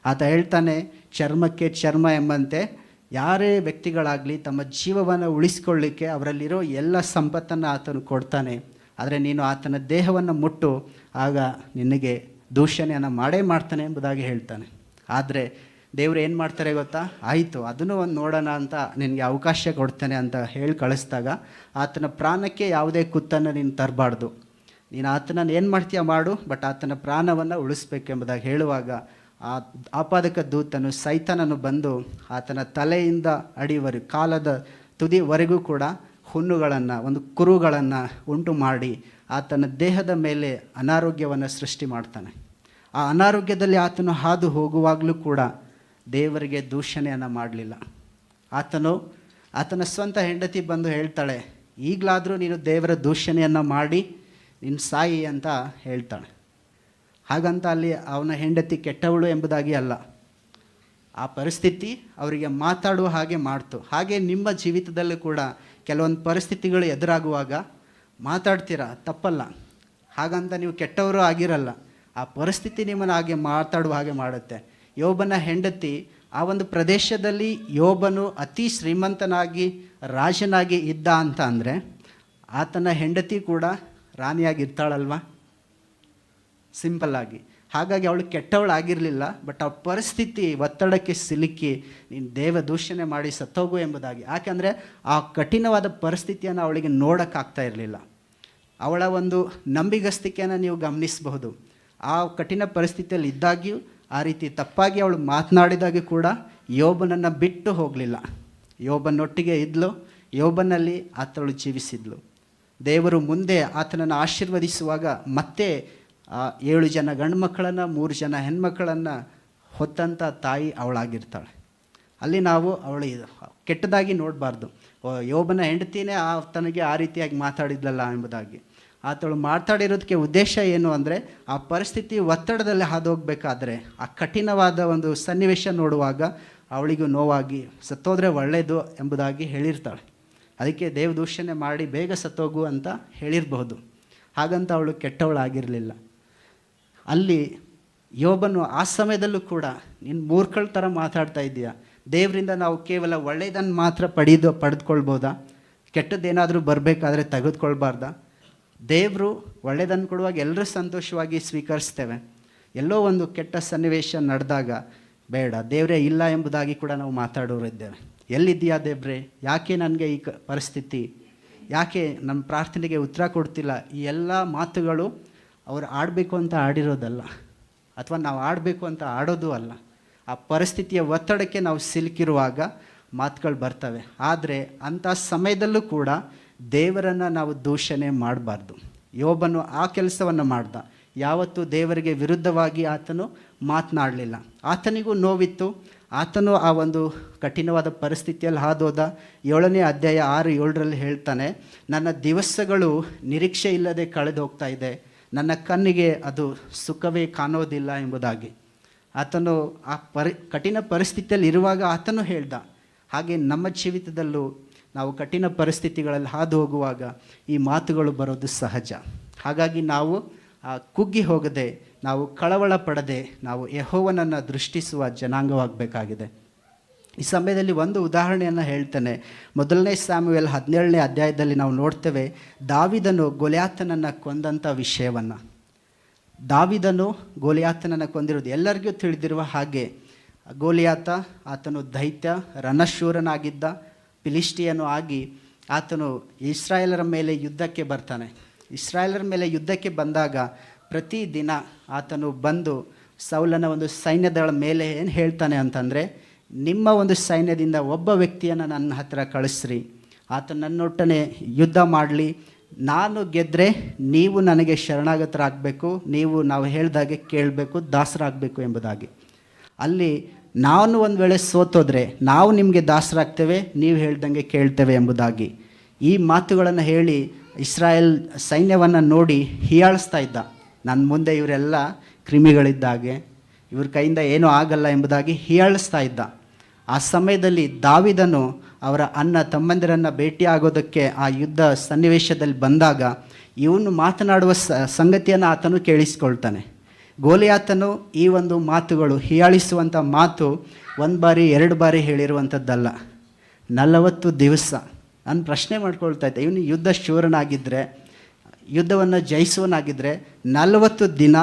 ಆತ ಹೇಳ್ತಾನೆ, ಚರ್ಮಕ್ಕೆ ಚರ್ಮ ಎಂಬಂತೆ ಯಾರೇ ವ್ಯಕ್ತಿಗಳಾಗಲಿ ತಮ್ಮ ಜೀವವನ್ನು ಉಳಿಸ್ಕೊಳ್ಳಿಕ್ಕೆ ಅವರಲ್ಲಿರೋ ಎಲ್ಲ ಸಂಪತ್ತನ್ನು ಆತನು ಕೊಡ್ತಾನೆ. ಆದರೆ ನೀನು ಆತನ ದೇಹವನ್ನು ಮುಟ್ಟು, ಆಗ ನಿನಗೆ ದೂಷಣೆಯನ್ನು ಮಾಡೇ ಮಾಡ್ತಾನೆ ಎಂಬುದಾಗಿ ಹೇಳ್ತಾನೆ. ಆದರೆ ದೇವರು ಏನು ಮಾಡ್ತಾರೆ ಗೊತ್ತಾ? ಆಯಿತು, ಅದನ್ನು ಒಂದು ನೋಡೋಣ ಅಂತ ನಿನಗೆ ಅವಕಾಶ ಕೊಡ್ತಾನೆ ಅಂತ ಹೇಳಿ ಕಳಿಸ್ದಾಗ ಆತನ ಪ್ರಾಣಕ್ಕೆ ಯಾವುದೇ ಕುತ್ತನ್ನು ನೀನು ತರಬಾರ್ದು. ನೀನು ಆತನನ್ನು ಏನು ಮಾಡ್ತೀಯ ಮಾಡು, ಬಟ್ ಆತನ ಪ್ರಾಣವನ್ನು ಉಳಿಸ್ಬೇಕೆಂಬುದಾಗಿ ಹೇಳುವಾಗ ಆ ಆಪಾದಕ ದೂತನು ಸೈತನನು ಬಂದು ಆತನ ತಲೆಯಿಂದ ಅಡಿವರೆ ಕಾಲದ ತುದಿವರೆಗೂ ಕೂಡ ಹುಣ್ಣುಗಳನ್ನು, ಒಂದು ಕುರುಗಳನ್ನು ಉಂಟು ಮಾಡಿ ಆತನ ದೇಹದ ಮೇಲೆ ಅನಾರೋಗ್ಯವನ್ನು ಸೃಷ್ಟಿ ಮಾಡ್ತಾನೆ. ಆ ಅನಾರೋಗ್ಯದಲ್ಲಿ ಆತನು ಹಾದು ಹೋಗುವಾಗಲೂ ಕೂಡ ದೇವರಿಗೆ ದೂಷಣೆಯನ್ನು ಮಾಡಲಿಲ್ಲ. ಆತನು, ಆತನ ಸ್ವಂತ ಹೆಂಡತಿ ಬಂದು ಹೇಳ್ತಾಳೆ, ಈಗಲಾದರೂ ನೀನು ದೇವರ ದೂಷಣೆಯನ್ನು ಮಾಡಿ ನಿನ್ನ ಸಾಯಿ ಅಂತ ಹೇಳ್ತಾಳೆ. ಹಾಗಂತ ಅಲ್ಲಿ ಅವನ ಹೆಂಡತಿ ಕೆಟ್ಟವಳು ಎಂಬುದಾಗಿ ಅಲ್ಲ. ಆ ಪರಿಸ್ಥಿತಿ ಅವರಿಗೆ ಮಾತಾಡುವ ಹಾಗೆ ಮಾಡ್ತು. ಹಾಗೆ ನಿಮ್ಮ ಜೀವಿತದಲ್ಲೂ ಕೂಡ ಕೆಲವೊಂದು ಪರಿಸ್ಥಿತಿಗಳು ಎದುರಾಗುವಾಗ ಮಾತಾಡ್ತೀರಾ? ತಪ್ಪಲ್ಲ. ಹಾಗಂತ ನೀವು ಕೆಟ್ಟವರು ಆಗಿರಲ್ಲ. ಆ ಪರಿಸ್ಥಿತಿ ನಿಮ್ಮನ್ನು ಹಾಗೆ ಮಾತಾಡುವ ಹಾಗೆ ಮಾಡುತ್ತೆ. ಯೋಬನ ಹೆಂಡತಿ ಆ ಒಂದು ಪ್ರದೇಶದಲ್ಲಿ ಯೋಬನು ಅತಿ ಶ್ರೀಮಂತನಾಗಿ, ರಾಜನಾಗಿ ಇದ್ದ ಅಂತ ಅಂದರೆ ಆತನ ಹೆಂಡತಿ ಕೂಡ ರಾಣಿಯಾಗಿ ಇರ್ತಾಳಲ್ವಾ? ಸಿಂಪಲ್ ಆಗಿ. ಹಾಗಾಗಿ ಅವಳು ಕೆಟ್ಟವಳಾಗಿರಲಿಲ್ಲ ಬಟ್ ಆ ಪರಿಸ್ಥಿತಿ ಒತ್ತಡಕ್ಕೆ ಸಿಲುಕಿ ನೀನು ದೇವ ದೂಷಣೆ ಮಾಡಿ ಸತ್ತೋಗು ಎಂಬುದಾಗಿ. ಯಾಕೆಂದರೆ ಆ ಕಠಿಣವಾದ ಪರಿಸ್ಥಿತಿಯನ್ನು ಅವಳಿಗೆ ನೋಡೋಕ್ಕಾಗ್ತಾ ಇರಲಿಲ್ಲ. ಅವಳ ಒಂದು ನಂಬಿಗಸ್ತಿಕೆಯನ್ನು ನೀವು ಗಮನಿಸಬಹುದು. ಆ ಕಠಿಣ ಪರಿಸ್ಥಿತಿಯಲ್ಲಿ ಇದ್ದಾಗ್ಯೂ ಆ ರೀತಿ ತಪ್ಪಾಗಿ ಅವಳು ಮಾತನಾಡಿದಾಗ ಕೂಡ ಯೋಬನನ್ನು ಬಿಟ್ಟು ಹೋಗಲಿಲ್ಲ. ಯೋಬನೊಟ್ಟಿಗೆ ಇದ್ಲು, ಯೋಬನಲ್ಲಿ ಆತಳು ಜೀವಿಸಿದ್ಲು. ದೇವರು ಮುಂದೆ ಆತನನ್ನು ಆಶೀರ್ವದಿಸುವಾಗ ಮತ್ತೆ ಆ ಏಳು ಜನ ಗಂಡು ಮಕ್ಕಳನ್ನು ಮೂರು ಜನ ಹೆಣ್ಮಕ್ಕಳನ್ನು ಹೊತ್ತಂಥ ತಾಯಿ ಅವಳಾಗಿರ್ತಾಳೆ. ಅಲ್ಲಿ ನಾವು ಅವಳು ಕೆಟ್ಟದಾಗಿ ನೋಡಬಾರ್ದು. ಯೋಬನ ಹೆಂಡತಿನೇ ಆ ತನಗೆ ಆ ರೀತಿಯಾಗಿ ಮಾತಾಡಿದ್ಲಲ್ಲ ಎಂಬುದಾಗಿ. ಆತಳು ಮಾತಾಡಿರೋದಕ್ಕೆ ಉದ್ದೇಶ ಏನು ಅಂದರೆ, ಆ ಪರಿಸ್ಥಿತಿ ಒತ್ತಡದಲ್ಲಿ ಹಾದೋಗ್ಬೇಕಾದ್ರೆ, ಆ ಕಠಿಣವಾದ ಒಂದು ಸನ್ನಿವೇಶ ನೋಡುವಾಗ ಅವಳಿಗೂ ನೋವಾಗಿ ಸತ್ತೋದ್ರೆ ಒಳ್ಳೆಯದು ಎಂಬುದಾಗಿ ಹೇಳಿರ್ತಾಳೆ. ಅದಕ್ಕೆ ದೇವದೂಷಣೆ ಮಾಡಿ ಬೇಗ ಸತ್ತೋಗು ಅಂತ ಹೇಳಿರಬಹುದು. ಹಾಗಂತ ಅವಳು ಕೆಟ್ಟವಳಾಗಿರಲಿಲ್ಲ. ಅಲ್ಲಿ ಯೋಬನು ಆ ಸಮಯದಲ್ಲೂ ಕೂಡ, ನೀನು ಮೂರ್ಖಳ ಥರ ಮಾತಾಡ್ತಾ ಇದ್ದೀಯಾ? ದೇವರಿಂದ ನಾವು ಕೇವಲ ಒಳ್ಳೆಯದನ್ನು ಮಾತ್ರ ಪಡೆದು, ಪಡೆದುಕೊಳ್ಬೋದಾ? ಕೆಟ್ಟದ್ದೇನಾದರೂ ಬರಬೇಕಾದ್ರೆ ತೆಗೆದುಕೊಳ್ಬಾರ್ದಾ? ದೇವರು ಒಳ್ಳೆಯದನ್ನು ಕೊಡುವಾಗ ಎಲ್ಲರೂ ಸಂತೋಷವಾಗಿ ಸ್ವೀಕರಿಸ್ತೇವೆ. ಎಲ್ಲೋ ಒಂದು ಕೆಟ್ಟ ಸನ್ನಿವೇಶ ನಡೆದಾಗ, ಬೇಡ, ದೇವರೇ ಇಲ್ಲ ಎಂಬುದಾಗಿ ಕೂಡ ನಾವು ಮಾತಾಡೋರಿದ್ದೇವೆ. ಎಲ್ಲಿದ್ದೀಯಾ ದೇವ್ರೆ? ಯಾಕೆ ನನಗೆ ಈ ಪರಿಸ್ಥಿತಿ? ಯಾಕೆ ನಮ್ಮ ಪ್ರಾರ್ಥನೆಗೆ ಉತ್ತರ ಕೊಡ್ತಿಲ್ಲ? ಈ ಎಲ್ಲ ಮಾತುಗಳು ಅವ್ರು ಆಡಬೇಕು ಅಂತ ಆಡಿರೋದಲ್ಲ, ಅಥವಾ ನಾವು ಆಡಬೇಕು ಅಂತ ಆಡೋದು ಅಲ್ಲ, ಆ ಪರಿಸ್ಥಿತಿಯ ಒತ್ತಡಕ್ಕೆ ನಾವು ಸಿಲುಕಿರುವಾಗ ಮಾತುಗಳು ಬರ್ತವೆ. ಆದರೆ ಅಂಥ ಸಮಯದಲ್ಲೂ ಕೂಡ ದೇವರನ್ನು ನಾವು ದೂಷಣೆ ಮಾಡಬಾರ್ದು. ಯೋಬನು ಆ ಕೆಲಸವನ್ನು ಮಾಡ್ದ. ಯಾವತ್ತೂ ದೇವರಿಗೆ ವಿರುದ್ಧವಾಗಿ ಆತನು ಮಾತನಾಡಲಿಲ್ಲ. ಆತನಿಗೂ ನೋವಿತ್ತು. ಆತನು ಆ ಒಂದು ಕಠಿಣವಾದ ಪರಿಸ್ಥಿತಿಯಲ್ಲಿ ಹಾದೋದ. ಏಳನೇ ಅಧ್ಯಾಯ ಆರು ಏಳರಲ್ಲಿ ಹೇಳ್ತಾನೆ, ನನ್ನ ದಿವಸಗಳು ನಿರೀಕ್ಷೆ ಇಲ್ಲದೆ ಕಳೆದು ಹೋಗ್ತಾ ಇದೆ. ನನ್ನ ಕಣ್ಣಿಗೆ ಅದು ಸುಖವೇ ಕಾಣೋದಿಲ್ಲ ಎಂಬುದಾಗಿ. ಆತನು ಆ ಪರಿ, ಕಠಿಣ ಪರಿಸ್ಥಿತಿಯಲ್ಲಿ ಇರುವಾಗ ಆತನು ಹೇಳ್ದ, ಹಾಗೆ ನಮ್ಮ ಜೀವಿತದಲ್ಲೂ ನಾವು ಕಠಿಣ ಪರಿಸ್ಥಿತಿಗಳಲ್ಲಿ ಹಾದು ಹೋಗುವಾಗ ಈ ಮಾತುಗಳು ಬರೋದು ಸಹಜ. ಹಾಗಾಗಿ ನಾವು ಆ ಕುಗ್ಗಿ ಹೋಗದೆ, ನಾವು ಕಳವಳ ಪಡದೆ, ನಾವು ಯಹೋವನನ್ನು ದೃಷ್ಟಿಸುವ ಜನಾಂಗವಾಗಬೇಕಾಗಿದೆ. ಈ ಸಮಯದಲ್ಲಿ ಒಂದು ಉದಾಹರಣೆಯನ್ನು ಹೇಳ್ತೇನೆ. ಮೊದಲನೇ ಸ್ಯಾಮುವೆಲ್ ಹದಿನೇಳನೇ ಅಧ್ಯಾಯದಲ್ಲಿ ನಾವು ನೋಡ್ತೇವೆ, ದಾವಿದನು ಗೊಲ್ಯಾತನನ್ನು ಕೊಂದಂಥ ವಿಷಯವನ್ನು. ದಾವಿದನು ಗೋಲಿಯಾತನನ್ನು ಕೊಂದಿರೋದು ಎಲ್ಲರಿಗೂ ತಿಳಿದಿರುವ ಹಾಗೆ, ಗೋಲಿಯಾತ ಆತನು ದೈತ್ಯ, ರಣಶೂರನಾಗಿದ್ದ ಫಿಲಿಸ್ಟಿಯನು ಆಗಿ ಆತನು ಇಸ್ರಾಯೇಲರ ಮೇಲೆ ಯುದ್ಧಕ್ಕೆ ಬರ್ತಾನೆ. ಇಸ್ರಾಯೇಲರ ಮೇಲೆ ಯುದ್ಧಕ್ಕೆ ಬಂದಾಗ ಪ್ರತಿದಿನ ಆತನು ಬಂದು ಸೌಲನ ಒಂದು ಸೈನ್ಯದಳ ಮೇಲೆ ಏನು ಹೇಳ್ತಾನೆ ಅಂತಂದರೆ ನಿಮ್ಮ ಒಂದು ಸೈನ್ಯದಿಂದ ಒಬ್ಬ ವ್ಯಕ್ತಿಯನ್ನು ನನ್ನ ಹತ್ತಿರ ಕಳಿಸ್ರಿ. ಆತ ನನ್ನೊಟ್ಟನೆ ಯುದ್ಧ ಮಾಡಲಿ. ನಾನು ಗೆದ್ದರೆ ನೀವು ನನಗೆ ಶರಣಾಗತರಾಗಬೇಕು. ನೀವು ನಾವು ಹೇಳಿದಾಗೆ ಕೇಳಬೇಕು, ದಾಸರಾಗಬೇಕು ಎಂಬುದಾಗಿ. ಅಲ್ಲಿ ನಾನು ಒಂದು ವೇಳೆ ಸೋತೋದ್ರೆ ನಾವು ನಿಮಗೆ ದಾಸರಾಗ್ತೇವೆ, ನೀವು ಹೇಳ್ದಂಗೆ ಕೇಳ್ತೇವೆ ಎಂಬುದಾಗಿ. ಈ ಮಾತುಗಳನ್ನು ಹೇಳಿ ಇಸ್ರಾಯೇಲ್ ಸೈನ್ಯವನ್ನು ನೋಡಿ ಹೀಯಾಳಿಸ್ತಾ ಇದ್ದ. ನನ್ನ ಮುಂದೆ ಇವರೆಲ್ಲ ಕ್ರಿಮಿಗಳಿದ್ದಾಗೆ ಇವ್ರ ಕೈಯಿಂದ ಏನೂ ಆಗಲ್ಲ ಎಂಬುದಾಗಿ ಹೀಯಾಳಿಸ್ತಾ ಇದ್ದ. ಆ ಸಮಯದಲ್ಲಿ ದಾವಿದನು ಅವರ ಅಣ್ಣ ತಮ್ಮಂದಿರನ್ನು ಭೇಟಿಯಾಗೋದಕ್ಕೆ ಆ ಯುದ್ಧ ಸನ್ನಿವೇಶದಲ್ಲಿ ಬಂದಾಗ ಇವನು ಮಾತನಾಡುವ ಸಂಗತಿಯನ್ನು ಆತನು ಕೇಳಿಸ್ಕೊಳ್ತಾನೆ. ಗೋಲಿಯಾತನು ಈ ಒಂದು ಮಾತುಗಳು ಹೀಯಾಳಿಸುವಂಥ ಮಾತು ಒಂದು ಬಾರಿ, ಎರಡು ಬಾರಿ ಹೇಳಿರುವಂಥದ್ದಲ್ಲ ನಲವತ್ತು ದಿವಸ. ನಾನು ಪ್ರಶ್ನೆ ಮಾಡ್ಕೊಳ್ತಾ ಇದ್ದೆ. ಇವನು ಯುದ್ಧ ಶೂರನಾಗಿದ್ದರೆ ಯುದ್ಧವನ್ನು ಜಯಿಸುವನಾಗಿದ್ದರೆ ನಲವತ್ತು ದಿನ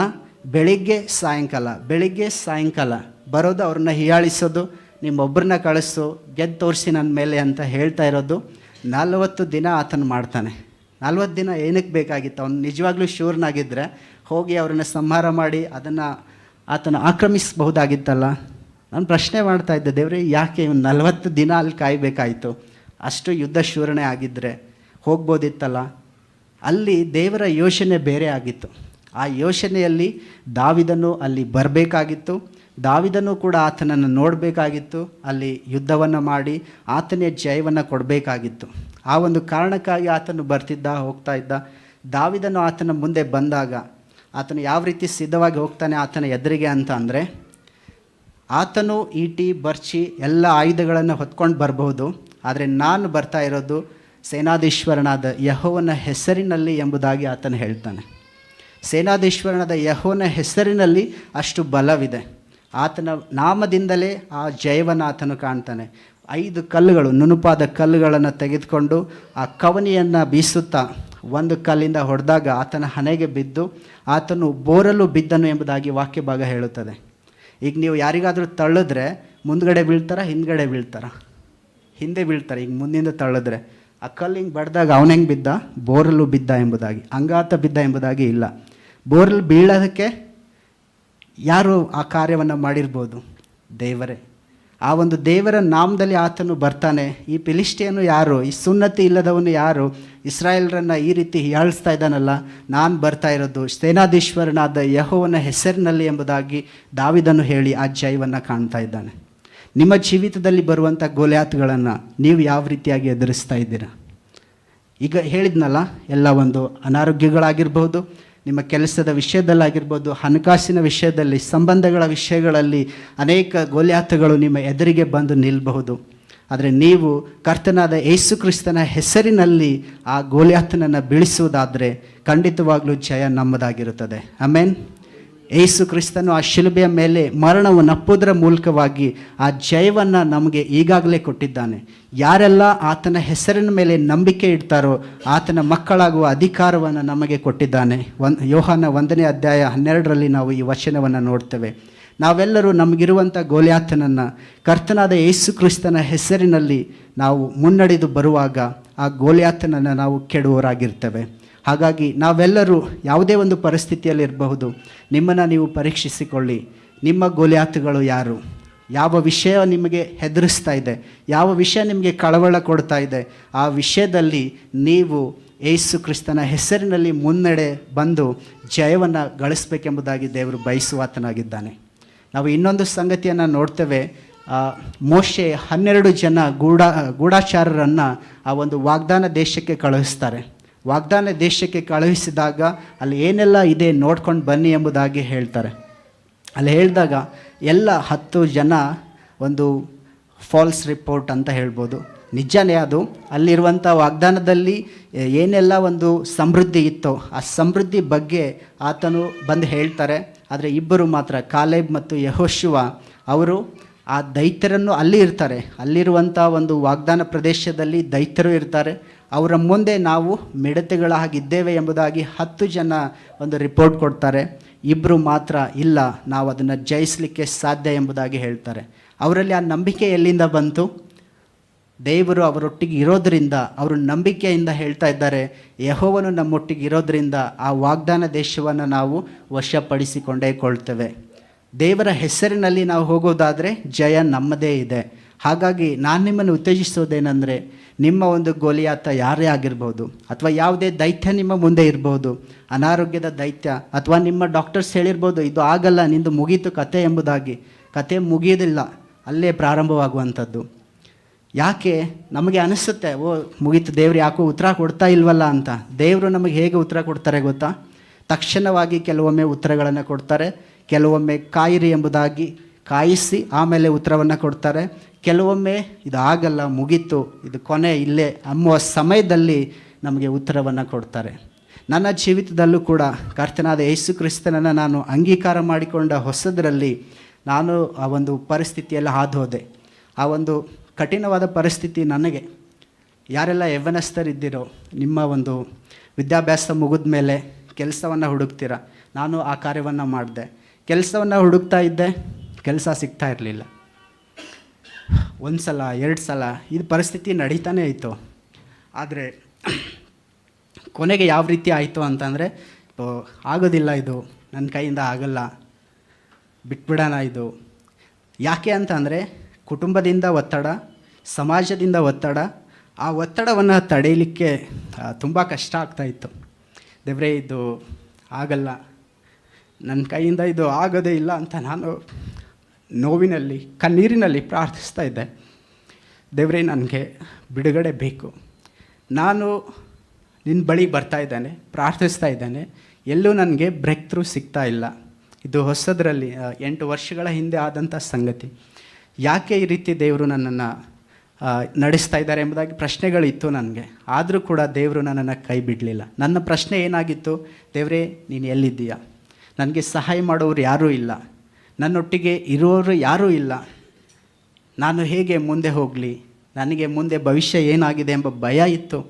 ಬೆಳಿಗ್ಗೆ ಸಾಯಂಕಾಲ ಬೆಳಿಗ್ಗೆ ಸಾಯಂಕಾಲ ಬರೋದು ಅವ್ರನ್ನ ಹೀಯಾಳಿಸೋದು ನಿಮ್ಮೊಬ್ಬರನ್ನ ಕಳಿಸು ಗೆದ್ದು ತೋರಿಸಿ ನನ್ನ ಮೇಲೆ ಅಂತ ಹೇಳ್ತಾ ಇರೋದು. ನಲವತ್ತು ದಿನ ಆತನ ಮಾಡ್ತಾನೆ. ನಲ್ವತ್ತು ದಿನ ಏನಕ್ಕೆ ಬೇಕಾಗಿತ್ತು? ಅವ್ನು ನಿಜವಾಗ್ಲೂ ಶೂರ್ನಾಗಿದ್ದರೆ ಹೋಗಿ ಅವ್ರನ್ನ ಸಂಹಾರ ಮಾಡಿ ಅದನ್ನು ಆತನ ಆಕ್ರಮಿಸಬಹುದಾಗಿತ್ತಲ್ಲ? ನಾನು ಪ್ರಶ್ನೆ ಮಾಡ್ತಾ ಇದ್ದೆ, ದೇವ್ರೆ, ಯಾಕೆ ಇವ್ನು ನಲವತ್ತು ದಿನ ಅಲ್ಲಿ ಕಾಯಬೇಕಾಯಿತು? ಅಷ್ಟು ಯುದ್ಧ ಶೂರಣೆ ಆಗಿದ್ದರೆ ಹೋಗ್ಬೋದಿತ್ತಲ್ಲ? ಅಲ್ಲಿ ದೇವರ ಯೋಚನೆ ಬೇರೆ ಆಗಿತ್ತು. ಆ ಯೋಚನೆಯಲ್ಲಿ ದಾವಿದನು ಅಲ್ಲಿ ಬರಬೇಕಾಗಿತ್ತು. ದಾವಿದನು ಕೂಡ ಆತನನ್ನು ನೋಡಬೇಕಾಗಿತ್ತು. ಅಲ್ಲಿ ಯುದ್ಧವನ್ನು ಮಾಡಿ ಆತನೇ ಜಯವನ್ನು ಕೊಡಬೇಕಾಗಿತ್ತು. ಆ ಒಂದು ಕಾರಣಕ್ಕಾಗಿ ಆತನು ಬರ್ತಿದ್ದ, ಹೋಗ್ತಾ ಇದ್ದ. ದಾವಿದನು ಆತನ ಮುಂದೆ ಬಂದಾಗ ಆತನು ಯಾವ ರೀತಿ ಸಿದ್ಧವಾಗಿ ಹೋಗ್ತಾನೆ ಆತನ ಎದುರಿಗೆ ಅಂತ ಅಂದರೆ, ಆತನು ಈಟಿ, ಬರ್ಚಿ ಎಲ್ಲ ಆಯುಧಗಳನ್ನು ಹೊತ್ಕೊಂಡು ಬರಬಹುದು. ಆದರೆ ನಾನು ಬರ್ತಾ ಇರೋದು ಸೇನಾಧೀಶ್ವರನಾದ ಯಹೋವನ ಹೆಸರಿನಲ್ಲಿ ಎಂಬುದಾಗಿ ಆತನು ಹೇಳ್ತಾನೆ. ಸೇನಾಧೀಶ್ವರನಾದ ಯಹೋವನ ಹೆಸರಿನಲ್ಲಿ ಅಷ್ಟು ಬಲವಿದೆ. ಆತನ ನಾಮದಿಂದಲೇ ಆ ಜಯವನ್ನು ಆತನು ಕಾಣ್ತಾನೆ. ಐದು ಕಲ್ಲುಗಳು, ನುಣುಪಾದ ಕಲ್ಲುಗಳನ್ನು ತೆಗೆದುಕೊಂಡು ಆ ಕವನಿಯನ್ನು ಬೀಸುತ್ತಾ ಒಂದು ಕಲ್ಲಿಂದ ಹೊಡೆದಾಗ ಆತನ ಹಣೆಗೆ ಬಿದ್ದು ಆತನು ಬೋರಲು ಬಿದ್ದನು ಎಂಬುದಾಗಿ ವಾಕ್ಯ ಭಾಗ ಹೇಳುತ್ತದೆ. ಈಗ ನೀವು ಯಾರಿಗಾದರೂ ತಳ್ಳಿದ್ರೆ ಮುಂದ್ಗಡೆ ಬೀಳ್ತಾರ, ಹಿಂದ್ಗಡೆ ಬೀಳ್ತಾರ? ಹಿಂದೆ ಬೀಳ್ತಾರೆ, ಈಗ ಮುಂದಿಂದ ತಳ್ಳಿದ್ರೆ. ಆ ಕಲ್ಲು ಹಿಂಗೆ ಬಡ್ದಾಗ ಅವನ ಹೆಂಗೆ ಬಿದ್ದ? ಬೋರಲು ಬಿದ್ದ ಎಂಬುದಾಗಿ, ಅಂಗಾತ ಬಿದ್ದ ಎಂಬುದಾಗಿ ಇಲ್ಲ. ಬೋರಲು ಬೀಳೋದಕ್ಕೆ ಯಾರು ಆ ಕಾರ್ಯವನ್ನು ಮಾಡಿರ್ಬೋದು? ದೇವರೇ. ಆ ಒಂದು ದೇವರ ನಾಮದಲ್ಲಿ ಆತನು ಬರ್ತಾನೆ. ಈ ಪಿಲಿಷ್ಟಿಯನ್ನು ಯಾರು? ಈ ಸುನ್ನತಿ ಇಲ್ಲದವನು ಯಾರು? ಇಸ್ರಾಯೇಲ್ರನ್ನು ಈ ರೀತಿ ಹೀಯಾಳಿಸ್ತಾ ಇದ್ದಾನಲ್ಲ. ನಾನು ಬರ್ತಾ ಇರೋದು ಸೇನಾಧೀಶ್ವರನಾದ ಯಹೋವನ ಹೆಸರಿನಲ್ಲಿ ಎಂಬುದಾಗಿ ದಾವಿದನು ಹೇಳಿ ಆ ಜಯವನ್ನು ಕಾಣ್ತಾ ಇದ್ದಾನೆ. ನಿಮ್ಮ ಜೀವಿತದಲ್ಲಿ ಬರುವಂಥ ಗೋಲ್ಯಾತ್ಗಳನ್ನು ನೀವು ಯಾವ ರೀತಿಯಾಗಿ ಎದುರಿಸ್ತಾ ಇದ್ದೀರಾ? ಈಗ ಹೇಳಿದ್ನಲ್ಲ, ಎಲ್ಲ ಒಂದು ಅನಾರೋಗ್ಯಗಳಾಗಿರ್ಬೋದು ನಿಮ್ಮ ಕೆಲಸದ ವಿಷಯದಲ್ಲಾಗಿರ್ಬೋದು, ಹಣಕಾಸಿನ ವಿಷಯದಲ್ಲಿ, ಸಂಬಂಧಗಳ ವಿಷಯಗಳಲ್ಲಿ ಅನೇಕ ಗೋಲ್ಯಾತಗಳು ನಿಮ್ಮ ಎದುರಿಗೆ ಬಂದು ನಿಲ್ಲಬಹುದು ಆದರೆ ನೀವು ಕರ್ತನಾದ ಯೇಸು ಕ್ರಿಸ್ತನ ಹೆಸರಿನಲ್ಲಿ ಆ ಗೋಲ್ಯಾತನನ್ನು ಬೀಳಿಸುವುದಾದರೆ ಖಂಡಿತವಾಗಲೂ ಜಯ ನಮ್ಮದಾಗಿರುತ್ತದೆ. ಆಮೇನ್. ಏಸು ಕ್ರಿಸ್ತನು ಆ ಶಿಲುಬೆಯ ಮೇಲೆ ಮರಣವನ್ನು ಅಪ್ಪುವುದರ ಮೂಲಕವಾಗಿ ಆ ಜಯವನ್ನು ನಮಗೆ ಈಗಾಗಲೇ ಕೊಟ್ಟಿದ್ದಾನೆ. ಯಾರೆಲ್ಲ ಆತನ ಹೆಸರಿನ ಮೇಲೆ ನಂಬಿಕೆ ಇಡ್ತಾರೋ ಆತನ ಮಕ್ಕಳಾಗುವ ಅಧಿಕಾರವನ್ನು ನಮಗೆ ಕೊಟ್ಟಿದ್ದಾನೆ. ಒನ್, ಯೋಹಾನ ಒಂದನೇ ಅಧ್ಯಾಯ ಹನ್ನೆರಡರಲ್ಲಿ ನಾವು ಈ ವಚನವನ್ನು ನೋಡ್ತೇವೆ. ನಾವೆಲ್ಲರೂ ನಮಗಿರುವಂಥ ಗೋಲ್ಯಾತನನ್ನು ಕರ್ತನಾದ ಯೇಸು ಕ್ರಿಸ್ತನ ಹೆಸರಿನಲ್ಲಿ ನಾವು ಮುನ್ನಡೆದು ಬರುವಾಗ ಆ ಗೋಲ್ಯಾತನನ್ನು ನಾವು ಕೆಡುವವರಾಗಿರ್ತೇವೆ. ಹಾಗಾಗಿ ನಾವೆಲ್ಲರೂ ಯಾವುದೇ ಒಂದು ಪರಿಸ್ಥಿತಿಯಲ್ಲಿರಬಹುದು ನಿಮ್ಮನ್ನು ನೀವು ಪರೀಕ್ಷಿಸಿಕೊಳ್ಳಿ. ನಿಮ್ಮ ಗೋಲ್ಯಾತುಗಳು ಯಾರು? ಯಾವ ವಿಷಯ ನಿಮಗೆ ಹೆದರಿಸ್ತಾ ಇದೆ? ಯಾವ ವಿಷಯ ನಿಮಗೆ ಕಳವಳ ಕೊಡ್ತಾ ಇದೆ? ಆ ವಿಷಯದಲ್ಲಿ ನೀವು ಏಸು ಕ್ರಿಸ್ತನ ಹೆಸರಿನಲ್ಲಿ ಮುನ್ನಡೆ ಬಂದು ಜಯವನ್ನು ಗಳಿಸಬೇಕೆಂಬುದಾಗಿ ದೇವರು ಬಯಸುವಾತನಾಗಿದ್ದಾನೆ. ನಾವು ಇನ್ನೊಂದು ಸಂಗತಿಯನ್ನು ನೋಡ್ತೇವೆ. ಮೋಶೆ ಹನ್ನೆರಡು ಜನ ಗೂಢ, ಗೂಢಾಚಾರರನ್ನು ಆ ಒಂದು ವಾಗ್ದಾನ ದೇಶಕ್ಕೆ ಕಳುಹಿಸ್ತಾರೆ. ವಾಗ್ದಾನ ದೇಶಕ್ಕೆ ಕಳುಹಿಸಿದಾಗ ಅಲ್ಲಿ ಏನೆಲ್ಲ ಇದೆ ನೋಡ್ಕೊಂಡು ಬನ್ನಿ ಎಂಬುದಾಗಿ ಹೇಳ್ತಾರೆ. ಅಲ್ಲಿ ಹೇಳಿದಾಗ ಎಲ್ಲ ಹತ್ತು ಜನ ಒಂದು ಫಾಲ್ಸ್ ರಿಪೋರ್ಟ್ ಅಂತ ಹೇಳ್ಬೋದು. ನಿಜನೇ ಅದು. ಅಲ್ಲಿರುವಂಥ ವಾಗ್ದಾನದಲ್ಲಿ ಏನೆಲ್ಲ ಒಂದು ಸಮೃದ್ಧಿ ಇತ್ತೋ ಆ ಸಮೃದ್ಧಿ ಬಗ್ಗೆ ಆತನು ಬಂದು ಹೇಳ್ತಾರೆ. ಆದರೆ ಇಬ್ಬರು ಮಾತ್ರ, ಕಾಲೇಬ್ ಮತ್ತು ಯಹೋಶುವ ಅವರು ಆ ದೈತ್ಯರನ್ನು ಅಲ್ಲಿ ಇರ್ತಾರೆ. ಅಲ್ಲಿರುವಂಥ ಒಂದು ವಾಗ್ದಾನ ಪ್ರದೇಶದಲ್ಲಿ ದೈತ್ಯರು ಇರ್ತಾರೆ. ಅವರ ಮುಂದೆ ನಾವು ಮಿಡತೆಗಳಾಗಿದ್ದೇವೆ ಎಂಬುದಾಗಿ ಹತ್ತು ಜನ ಒಂದು ರಿಪೋರ್ಟ್ ಕೊಡ್ತಾರೆ. ಇಬ್ಬರು ಮಾತ್ರ ಇಲ್ಲ, ನಾವು ಅದನ್ನು ಜಯಿಸಲಿಕ್ಕೆ ಸಾಧ್ಯ ಎಂಬುದಾಗಿ ಹೇಳ್ತಾರೆ. ಅವರಲ್ಲಿ ಆ ನಂಬಿಕೆ ಎಲ್ಲಿಂದ ಬಂತು? ದೇವರು ಅವರೊಟ್ಟಿಗೆ ಇರೋದರಿಂದ, ಅವರು ನಂಬಿಕೆಯಿಂದ ಹೇಳ್ತಾ ಇದ್ದಾರೆ, ಯಹೋವನು ನಮ್ಮೊಟ್ಟಿಗೆ ಇರೋದರಿಂದ ಆ ವಾಗ್ದಾನ ದೇಶವನ್ನು ನಾವು ವಶಪಡಿಸಿಕೊಂಡೇ ಕೊಳ್ತೇವೆ. ದೇವರ ಹೆಸರಿನಲ್ಲಿ ನಾವು ಹೋಗೋದಾದರೆ ಜಯ ನಮ್ಮದೇ ಇದೆ. ಹಾಗಾಗಿ ನಾನು ನಿಮ್ಮನ್ನು ಉತ್ತೇಜಿಸೋದೇನೆಂದರೆ ನಿಮ್ಮ ಒಂದು ಗೋಲಿಯಾತ ಯಾರೇ ಆಗಿರ್ಬೋದು ಅಥವಾ ಯಾವುದೇ ದೈತ್ಯ ನಿಮ್ಮ ಮುಂದೆ ಇರ್ಬೋದು, ಅನಾರೋಗ್ಯದ ದೈತ್ಯ ಅಥವಾ ನಿಮ್ಮ ಡಾಕ್ಟರ್ಸ್ ಹೇಳಿರ್ಬೋದು, ಇದು ಆಗಲ್ಲ, ನಿಂದು ಮುಗೀತು ಕತೆ ಎಂಬುದಾಗಿ. ಕತೆ ಮುಗಿಯೋದಿಲ್ಲ, ಅಲ್ಲೇ ಪ್ರಾರಂಭವಾಗುವಂಥದ್ದು. ಯಾಕೆ? ನಮಗೆ ಅನಿಸುತ್ತೆ, ಓ, ಮುಗೀತು, ದೇವ್ರು ಯಾಕೋ ಉತ್ತರ ಕೊಡ್ತಾ ಇಲ್ವಲ್ಲ ಅಂತ. ದೇವರು ನಮಗೆ ಹೇಗೆ ಉತ್ತರ ಕೊಡ್ತಾರೆ ಗೊತ್ತಾ? ತಕ್ಷಣವಾಗಿ ಕೆಲವೊಮ್ಮೆ ಉತ್ತರಗಳನ್ನು ಕೊಡ್ತಾರೆ, ಕೆಲವೊಮ್ಮೆ ಕಾಯಿರಿ ಎಂಬುದಾಗಿ ಕಾಯಿಸಿ ಆಮೇಲೆ ಉತ್ತರವನ್ನು ಕೊಡ್ತಾರೆ. ಕೆಲವೊಮ್ಮೆ ಇದು ಆಗಲ್ಲ ಮುಗೀತು, ಇದು ಕೊನೆ ಇಲ್ಲೇ ಅನ್ನುವ ಸಮಯದಲ್ಲಿ ನಮಗೆ ಉತ್ತರವನ್ನು ಕೊಡ್ತಾರೆ. ನನ್ನ ಜೀವಿತದಲ್ಲೂ ಕೂಡ ಕರ್ತನಾದ ಯೇಸು ಕ್ರಿಸ್ತನನ್ನು ನಾನು ಅಂಗೀಕಾರ ಮಾಡಿಕೊಂಡ ಹೊಸದರಲ್ಲಿ ನಾನು ಆ ಒಂದು ಪರಿಸ್ಥಿತಿಯಲ್ಲಿ ಹಾದು ಹೋದೆ ಆ ಒಂದು ಕಠಿಣವಾದ ಪರಿಸ್ಥಿತಿ ನನಗೆ. ಯಾರೆಲ್ಲ ಯವ್ವನಸ್ಥರಿದ್ದೀರೋ ನಿಮ್ಮ ಒಂದು ವಿದ್ಯಾಭ್ಯಾಸ ಮುಗಿದ ಮೇಲೆ ಕೆಲಸವನ್ನು ಹುಡುಕ್ತೀರ? ನಾನು ಆ ಕಾರ್ಯವನ್ನು ಮಾಡಿದೆ. ಕೆಲಸವನ್ನು ಹುಡುಕ್ತಾ ಇದ್ದೆ, ಕೆಲಸ ಸಿಗ್ತಾ ಇರಲಿಲ್ಲ. ಒಂದು ಸಲ, ಎರಡು ಸಲ ಇದು ಪರಿಸ್ಥಿತಿ ನಡೀತಾನೆ ಇತ್ತು. ಆದರೆ ಕೊನೆಗೆ ಯಾವ ರೀತಿ ಆಯಿತು ಅಂತಂದರೆ ಆಗೋದಿಲ್ಲ ಇದು. ನನ್ನ ಕೈಯಿಂದ ಆಗಲ್ಲ. ಬಿಟ್ಬಿಡೋಣ ಇದು. ಯಾಕೆ ಅಂತಂದರೆ, ಕುಟುಂಬದಿಂದ ಒತ್ತಡ, ಸಮಾಜದಿಂದ ಒತ್ತಡ, ಆ ಒತ್ತಡವನ್ನು ತಡೆಯಲಿಕ್ಕೆ ತುಂಬ ಕಷ್ಟ ಆಗ್ತಾಯಿತ್ತು ದೇವ್ರೆ, ಇದು ಆಗಲ್ಲ. ನನ್ನ ಕೈಯಿಂದ ಇದು ಆಗೋದೇ ಇಲ್ಲ ಅಂತ ನಾನು ನೋವಿನಲ್ಲಿ, ಕಣ್ಣೀರಿನಲ್ಲಿ ಪ್ರಾರ್ಥಿಸ್ತಾ ಇದ್ದೆ. ದೇವರೇ, ನನಗೆ ಬಿಡುಗಡೆ ಬೇಕು. ನಾನು ನಿನ್ನ ಬಳಿ ಬರ್ತಾ ಇದ್ದಾನೆ, ಪ್ರಾರ್ಥಿಸ್ತಾ ಇದ್ದಾನೆ. ಎಲ್ಲೂ ನನಗೆ ಬ್ರೇಕ್ ಥ್ರೂ ಸಿಗ್ತಾ ಇಲ್ಲ. ಇದು ಹೊಸದರಲ್ಲಿ ಎಂಟು ವರ್ಷಗಳ ಹಿಂದೆ ಆದಂಥ ಸಂಗತಿ. ಯಾಕೆ ಈ ರೀತಿ ದೇವರು ನನ್ನನ್ನು ನಡೆಸ್ತಾ ಇದ್ದಾರೆ ಎಂಬುದಾಗಿ ಪ್ರಶ್ನೆಗಳಿತ್ತು ನನಗೆ. ಆದರೂ ಕೂಡ ದೇವರು ನನ್ನನ್ನು ಕೈ ಬಿಡಲಿಲ್ಲ. ನನ್ನ ಪ್ರಶ್ನೆ ಏನಾಗಿತ್ತು? ದೇವರೇ, ನೀನು ಎಲ್ಲಿದ್ದೀಯಾ? ನನಗೆ ಸಹಾಯ ಮಾಡೋರು ಯಾರೂ ಇಲ್ಲ. ನನ್ನೊಟ್ಟಿಗೆ ಇರೋರು ಯಾರೂ ಇಲ್ಲ. ನಾನು ಹೇಗೆ ಮುಂದೆ ಹೋಗಲಿ? ನನಗೆ ಮುಂದೆ ಭವಿಷ್ಯ ಏನಾಗಿದೆ ಎಂಬ ಭಯ ಇತ್ತು.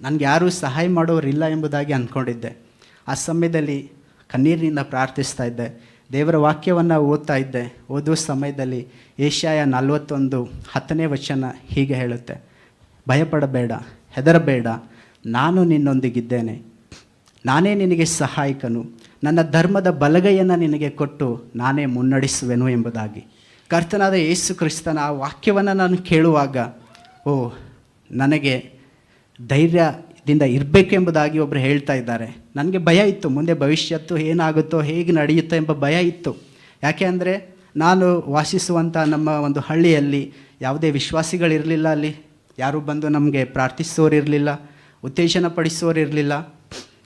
ನನಗೆ ಯಾರೂ ಸಹಾಯ ಮಾಡೋರಿಲ್ಲ ಎಂಬುದಾಗಿ ಅಂದ್ಕೊಂಡಿದ್ದೆ. ಆ ಸಮಯದಲ್ಲಿ ಕಣ್ಣೀರಿನಿಂದ ಪ್ರಾರ್ಥಿಸ್ತಾ ಇದ್ದೆ. ದೇವರ ವಾಕ್ಯವನ್ನು ಓದ್ತಾ ಇದ್ದೆ. ಓದುವ ಸಮಯದಲ್ಲಿ ಏಷ್ಯಾಯ ನಲವತ್ತೊಂದು ಹತ್ತನೇ ವಚನ ಹೀಗೆ ಹೇಳುತ್ತೆ. ಭಯಪಡಬೇಡ, ಹೆದರಬೇಡ. ನಾನು ನಿನ್ನೊಂದಿಗಿದ್ದೇನೆ. ನಾನೇ ನಿನಗೆ ಸಹಾಯಕನು. ನನ್ನ ಧರ್ಮದ ಬಲಗೈಯನ್ನು ನಿನಗೆ ಕೊಟ್ಟು ನಾನೇ ಮುನ್ನಡೆಸುವೆನು ಎಂಬುದಾಗಿ. ಕರ್ತನಾದ ಯೇಸು ಕ್ರಿಸ್ತನ ಆ ವಾಕ್ಯವನ್ನು ನಾನು ಕೇಳುವಾಗ, ಓ, ನನಗೆ ಧೈರ್ಯದಿಂದ ಇರಬೇಕೆಂಬುದಾಗಿ ಒಬ್ಬರು ಹೇಳ್ತಾ ಇದ್ದಾರೆ. ನನಗೆ ಭಯ ಇತ್ತು, ಮುಂದೆ ಭವಿಷ್ಯತ್ತು ಏನಾಗುತ್ತೋ, ಹೇಗೆ ನಡೆಯುತ್ತೋ ಎಂಬ ಭಯ ಇತ್ತು. ಯಾಕೆ ಅಂದರೆ, ನಾನು ವಾಸಿಸುವಂಥ ನಮ್ಮ ಒಂದು ಹಳ್ಳಿಯಲ್ಲಿ ಯಾವುದೇ ವಿಶ್ವಾಸಿಗಳಿರಲಿಲ್ಲ ಅಲ್ಲಿ. ಯಾರೂ ಬಂದು ನಮಗೆ ಪ್ರಾರ್ಥಿಸೋರಿರಲಿಲ್ಲ ಉತ್ತೇಜನ ಪಡಿಸೋರಿರಲಿಲ್ಲ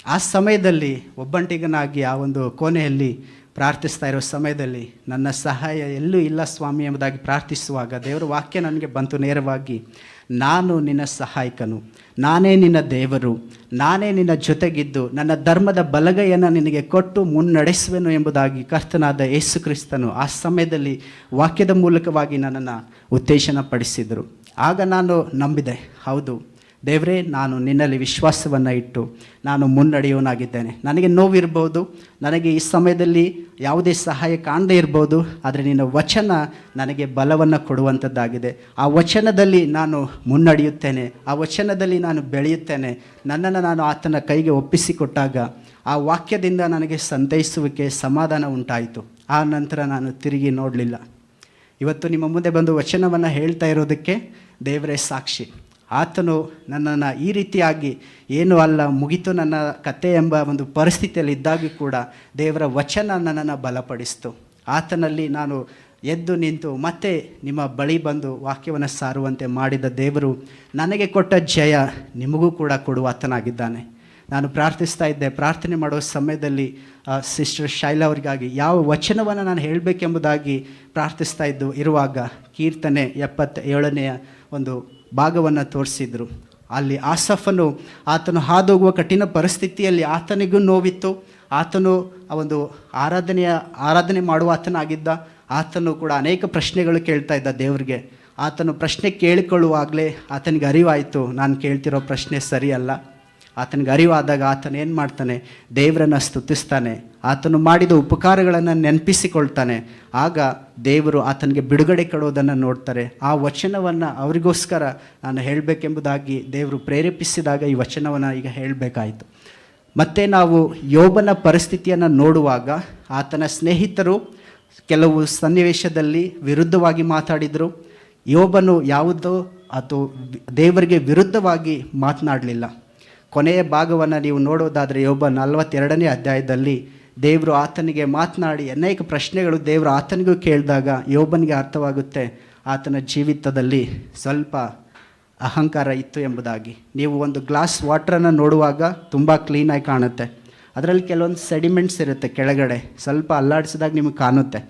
ಆ ಸಮಯದಲ್ಲಿ ಒಬ್ಬಂಟಿಗನಾಗಿ ಆ ಒಂದು ಕೋಣೆಯಲ್ಲಿ ಪ್ರಾರ್ಥಿಸ್ತಾ ಇರೋ ಸಮಯದಲ್ಲಿ ನನ್ನ ಸಹಾಯ ಎಲ್ಲೂ ಇಲ್ಲ ಸ್ವಾಮಿ ಎಂಬುದಾಗಿ ಪ್ರಾರ್ಥಿಸುವಾಗ ದೇವರ ವಾಕ್ಯ ನನಗೆ ಬಂತು ನೇರವಾಗಿ, ನಾನು ನಿನ್ನ ಸಹಾಯಕನು, ನಾನೇ ನಿನ್ನ ದೇವರು, ನಾನೇ ನಿನ್ನ ಜೊತೆಗಿದ್ದು, ನನ್ನ ಧರ್ಮದ ಬಲಗೈಯನ್ನು ನಿನಗೆ ಕೊಟ್ಟು ಮುನ್ನಡೆಸುವೆನು ಎಂಬುದಾಗಿ ಕರ್ತನಾದ ಯೇಸು ಕ್ರಿಸ್ತನು ಆ ಸಮಯದಲ್ಲಿ ವಾಕ್ಯದ ಮೂಲಕವಾಗಿ ನನ್ನನ್ನು ಉತ್ತೇಜನ ಪಡಿಸಿದರು ಆಗ ನಾನು ನಂಬಿದೆ, ಹೌದು ದೇವರೇ, ನಾನು ನಿನ್ನಲ್ಲಿ ವಿಶ್ವಾಸವನ್ನು ಇಟ್ಟು ನಾನು ಮುನ್ನಡೆಯುವನಾಗಿದ್ದೇನೆ ನನಗೆ ನೋವಿರ್ಬೋದು, ನನಗೆ ಈ ಸಮಯದಲ್ಲಿ ಯಾವುದೇ ಸಹಾಯ ಕಾಣದೇ ಇರ್ಬೋದು, ಆದರೆ ನಿನ್ನ ವಚನ ನನಗೆ ಬಲವನ್ನು ಕೊಡುವಂಥದ್ದಾಗಿದೆ ಆ ವಚನದಲ್ಲಿ ನಾನು ಮುನ್ನಡೆಯುತ್ತೇನೆ, ಆ ವಚನದಲ್ಲಿ ನಾನು ಬೆಳೆಯುತ್ತೇನೆ. ನನ್ನನ್ನು ನಾನು ಆತನ ಕೈಗೆ ಒಪ್ಪಿಸಿಕೊಟ್ಟಾಗ ಆ ವಾಕ್ಯದಿಂದ ನನಗೆ ಸಂತೈಸುವಿಕೆ ಸಮಾಧಾನ ಉಂಟಾಯಿತು. ಆ ನಂತರ ನಾನು ತಿರುಗಿ ನೋಡಲಿಲ್ಲ. ಇವತ್ತು ನಿಮ್ಮ ಮುಂದೆ ಬಂದು ವಚನವನ್ನು ಹೇಳ್ತಾ ಇರೋದಕ್ಕೆ ದೇವರೇ ಸಾಕ್ಷಿ. ಆತನು ನನ್ನನ್ನು ಈ ರೀತಿಯಾಗಿ ಏನೂ ಅಲ್ಲ ಮುಗಿತು ನನ್ನ ಕತೆ ಎಂಬ ಒಂದು ಪರಿಸ್ಥಿತಿಯಲ್ಲಿ ಇದ್ದಾಗಿ ಕೂಡ ದೇವರ ವಚನ ನನ್ನನ್ನು ಬಲಪಡಿಸ್ತು. ಆತನಲ್ಲಿ ನಾನು ಎದ್ದು ನಿಂತು ಮತ್ತೆ ನಿಮ್ಮ ಬಳಿ ಬಂದು ವಾಕ್ಯವನ್ನು ಸಾರುವಂತೆ ಮಾಡಿದ ದೇವರು ನನಗೆ ಕೊಟ್ಟ ಜಯ ನಿಮಗೂ ಕೂಡ ಕೊಡುವ ಆತನಾಗಿದ್ದಾನೆ. ನಾನು ಪ್ರಾರ್ಥಿಸ್ತಾ ಇದ್ದೆ, ಪ್ರಾರ್ಥನೆ ಮಾಡುವ ಸಮಯದಲ್ಲಿ ಸಿಸ್ಟರ್ ಶೈಲಾ ಅವರಿಗಾಗಿ ಯಾವ ವಚನವನ್ನು ನಾನು ಹೇಳಬೇಕೆಂಬುದಾಗಿ ಪ್ರಾರ್ಥಿಸ್ತಾ ಇದ್ದು ಇರುವಾಗ ಕೀರ್ತನೆ ಎಪ್ಪತ್ತ ಏಳನೆಯ ಒಂದು ಭಾಗವನ್ನು ತೋರಿಸಿದ್ರು. ಅಲ್ಲಿ ಆಸಫನು ಆತನು ಹಾದೋಗುವ ಕಠಿಣ ಪರಿಸ್ಥಿತಿಯಲ್ಲಿ ಆತನಿಗೂ ನೋವಿತ್ತು. ಆತನು ಒಂದು ಆರಾಧನೆಯ, ಆರಾಧನೆ ಮಾಡುವ ಆತನಾಗಿದ್ದ ಆತನು ಕೂಡ ಅನೇಕ ಪ್ರಶ್ನೆಗಳು ಕೇಳ್ತಾ ಇದ್ದ ದೇವರಿಗೆ. ಆತನು ಪ್ರಶ್ನೆ ಕೇಳಿಕೊಳ್ಳುವಾಗಲೇ ಆತನಿಗೆ ಅರಿವಾಯಿತು, ನಾನು ಕೇಳ್ತಿರೋ ಪ್ರಶ್ನೆ ಸರಿಯಲ್ಲ. ಆತನಿಗೆ ಅರಿವಾದಾಗ ಆತನು ಏನು ಮಾಡ್ತಾನೆ? ದೇವರನ್ನು ಸ್ತುತಿಸ್ತಾನೆ. ಆತನು ಮಾಡಿದ ಉಪಕಾರಗಳನ್ನು ನೆನಪಿಸಿಕೊಳ್ತಾನೆ. ಆಗ ದೇವರು ಆತನಿಗೆ ಬಿಡುಗಡೆ ಕೊಡೋದನ್ನು ನೋಡ್ತಾರೆ. ಆ ವಚನವನ್ನು ಅವರಿಗೋಸ್ಕರ ನಾನು ಹೇಳಬೇಕೆಂಬುದಾಗಿ ದೇವರು ಪ್ರೇರೇಪಿಸಿದಾಗ ಈ ವಚನವನ್ನು ಈಗ ಹೇಳಬೇಕಾಯಿತು. ಮತ್ತು ನಾವು ಯೋಬನ ಪರಿಸ್ಥಿತಿಯನ್ನು ನೋಡುವಾಗ ಆತನ ಸ್ನೇಹಿತರು ಕೆಲವು ಸನ್ನಿವೇಶದಲ್ಲಿ ವಿರುದ್ಧವಾಗಿ ಮಾತಾಡಿದರು. ಯೋಬನು ಯಾವುದೋ ಅಥವಾ ದೇವರಿಗೆ ವಿರುದ್ಧವಾಗಿ ಮಾತನಾಡಲಿಲ್ಲ. ಕೊನೆಯ ಭಾಗವನ್ನು ನೀವು ನೋಡೋದಾದರೆ ಒಬ್ಬ ನಲವತ್ತೆರಡನೇ ಅಧ್ಯಾಯದಲ್ಲಿ ದೇವರು ಆತನಿಗೆ ಮಾತನಾಡಿ ಅನೇಕ ಪ್ರಶ್ನೆಗಳು ದೇವರು ಆತನಿಗೂ ಕೇಳಿದಾಗ ಯೋಬನಿಗೆ ಅರ್ಥವಾಗುತ್ತೆ. ಆತನ ಜೀವಿತದಲ್ಲಿ ಸ್ವಲ್ಪ ಅಹಂಕಾರ ಇತ್ತು ಎಂಬುದಾಗಿ. ನೀವು ಒಂದು ಗ್ಲಾಸ್ ವಾಟ್ರನ್ನು ನೋಡುವಾಗ ತುಂಬ ಕ್ಲೀನಾಗಿ ಕಾಣುತ್ತೆ. ಅದರಲ್ಲಿ ಕೆಲವೊಂದು ಸೆಡಿಮೆಂಟ್ಸ್ ಇರುತ್ತೆ ಕೆಳಗಡೆ, ಸ್ವಲ್ಪ ಅಲ್ಲಾಡಿಸಿದಾಗ ನಿಮಗೆ ಕಾಣುತ್ತೆ.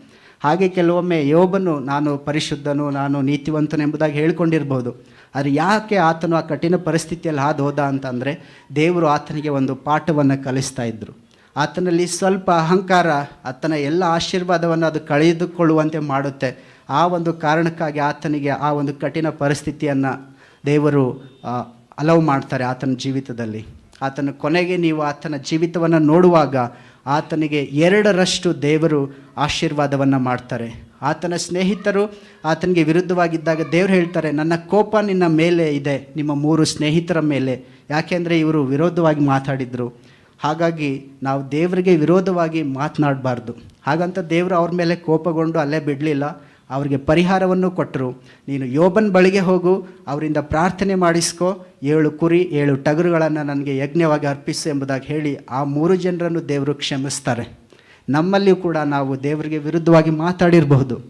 ಹಾಗೆ ಕೆಲವೊಮ್ಮೆ ಯೋಬನು, ನಾನು ಪರಿಶುದ್ಧನು, ನಾನು ನೀತಿವಂತನು ಎಂಬುದಾಗಿ ಹೇಳ್ಕೊಂಡಿರ್ಬೋದು. ಆದರೆ ಯಾಕೆ ಆತನು ಆ ಕಠಿಣ ಪರಿಸ್ಥಿತಿಯಲ್ಲಿ ಹಾದು ಹೋದ ಅಂತಂದರೆ ದೇವರು ಆತನಿಗೆ ಒಂದು ಪಾಠವನ್ನು ಕಲಿಸ್ತಾ ಇದ್ದರು ಆತನಲ್ಲಿ ಸ್ವಲ್ಪ ಅಹಂಕಾರ, ಆತನ ಎಲ್ಲ ಆಶೀರ್ವಾದವನ್ನು ಅದು ಕಳೆದುಕೊಳ್ಳುವಂತೆ ಮಾಡುತ್ತೆ. ಆ ಒಂದು ಕಾರಣಕ್ಕಾಗಿ ಆತನಿಗೆ ಆ ಒಂದು ಕಠಿಣ ಪರಿಸ್ಥಿತಿಯನ್ನು ದೇವರು ಅಲವ್ ಮಾಡ್ತಾರೆ ಆತನ ಜೀವಿತದಲ್ಲಿ. ಆತನ ಕೊನೆಗೆ ನೀವು ಆತನ ಜೀವಿತವನ್ನು ನೋಡುವಾಗ ಆತನಿಗೆ ಎರಡರಷ್ಟು ದೇವರು ಆಶೀರ್ವಾದವನ್ನು ಮಾಡ್ತಾರೆ. ಆತನ ಸ್ನೇಹಿತರು ಆತನಿಗೆ ವಿರುದ್ಧವಾಗಿದ್ದಾಗ ದೇವರು ಹೇಳ್ತಾರೆ, ನನ್ನ ಕೋಪ ನಿನ್ನ ಮೇಲೆ ಇದೆ, ನಿಮ್ಮ ಮೂರು ಸ್ನೇಹಿತರ ಮೇಲೆ. ಯಾಕೆಂದರೆ ಇವರು ವಿರೋಧವಾಗಿ ಮಾತಾಡಿದರು. ಹಾಗಾಗಿ ನಾವು ದೇವರಿಗೆ ವಿರೋಧವಾಗಿ ಮಾತನಾಡಬಾರ್ದು. ಹಾಗಂತ ದೇವರು ಅವ್ರ ಮೇಲೆ ಕೋಪಗೊಂಡು ಅಲ್ಲೇ ಬಿಡಲಿಲ್ಲ, ಅವರಿಗೆ ಪರಿಹಾರವನ್ನು ಕೊಟ್ಟರು ನೀನು ಯೋಬನ್ ಬಳಿಗೆ ಹೋಗು, ಅವರಿಂದ ಪ್ರಾರ್ಥನೆ ಮಾಡಿಸ್ಕೊ, ಏಳು ಕುರಿ, ಏಳು ಟಗರುಗಳನ್ನು ನನಗೆ ಯಜ್ಞವಾಗಿ ಅರ್ಪಿಸು ಎಂಬುದಾಗಿ ಹೇಳಿ ಆ ಮೂರು ಜನರನ್ನು ದೇವರು ಕ್ಷಮಿಸ್ತಾರೆ. ನಮ್ಮಲ್ಲಿಯೂ ಕೂಡ ನಾವು ದೇವರಿಗೆ ವಿರುದ್ಧವಾಗಿ ಮಾತಾಡಿರಬಹುದು.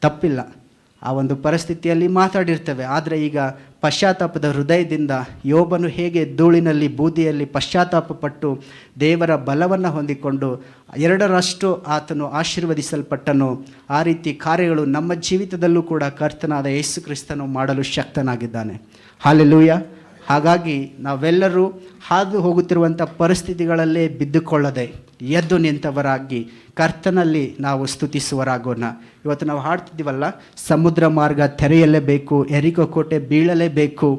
ತಪ್ಪಿಲ್ಲ. ಆ ಒಂದು ಪರಿಸ್ಥಿತಿಯಲ್ಲಿ ಮಾತಾಡಿರ್ತೇವೆ. ಆದರೆ ಈಗ ಪಶ್ಚಾತ್ತಾಪದ ಹೃದಯದಿಂದ ಯೋಬನು ಹೇಗೆ ಧೂಳಿನಲ್ಲಿ, ಬೂದಿಯಲ್ಲಿ ಪಶ್ಚಾತ್ತಾಪ ಪಟ್ಟು ದೇವರ ಬಲವನ್ನು ಹೊಂದಿಕೊಂಡು ಎರಡರಷ್ಟು ಆತನು ಆಶೀರ್ವದಿಸಲ್ಪಟ್ಟನು, ಆ ರೀತಿ ಕಾರ್ಯಗಳು ನಮ್ಮ ಜೀವಿತದಲ್ಲೂ ಕೂಡ ಕರ್ತನಾದ ಯೇಸು ಕ್ರಿಸ್ತನು ಮಾಡಲು ಶಕ್ತನಾಗಿದ್ದಾನೆ. ಹಾಲೆಲೂಯ. ಹಾಗಾಗಿ ನಾವೆಲ್ಲರೂ ಹಾದು ಹೋಗುತ್ತಿರುವಂಥ ಪರಿಸ್ಥಿತಿಗಳಲ್ಲೇ ಬಿದ್ದುಕೊಳ್ಳದೆ ಎದ್ದು ನಿಂತವರಾಗಿ ಕರ್ತನಲ್ಲಿ ನಾವು ಸ್ತುತಿಸುವರಾಗೋಣ. ಇವತ್ತು ನಾವು ಹಾಡ್ತಿದ್ದೀವಲ್ಲ, ಸಮುದ್ರ ಮಾರ್ಗ ತೆರೆಯಲೇಬೇಕು ಎರಿಕೋ ಕೋಟೆ ಬೀಳಲೇಬೇಕು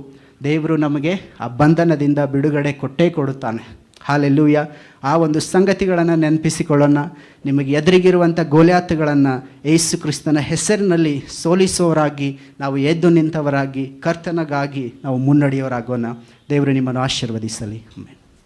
ದೇವರು ನಮಗೆ ಆ ಬಂಧನದಿಂದ ಬಿಡುಗಡೆ ಕೊಟ್ಟೇ ಕೊಡುತ್ತಾನೆ. ಹಾಲೆಲ್ಲೂಯ ಆ ಒಂದು ಸಂಗತಿಗಳನ್ನು ನೆನಪಿಸಿಕೊಳ್ಳೋಣ. ನಿಮಗೆ ಎದುರಿಗಿರುವಂಥ ಗೋಲ್ಯಾತುಗಳನ್ನು ಯೇಸು ಕ್ರಿಸ್ತನ ಹೆಸರಿನಲ್ಲಿ ಸೋಲಿಸೋರಾಗಿ, ನಾವು ಎದ್ದು ನಿಂತವರಾಗಿ, ಕರ್ತನಗಾಗಿ ನಾವು ಮುನ್ನಡೆಯೋರಾಗೋಣ. ದೇವರು ನಿಮ್ಮನ್ನು ಆಶೀರ್ವದಿಸಲಿ.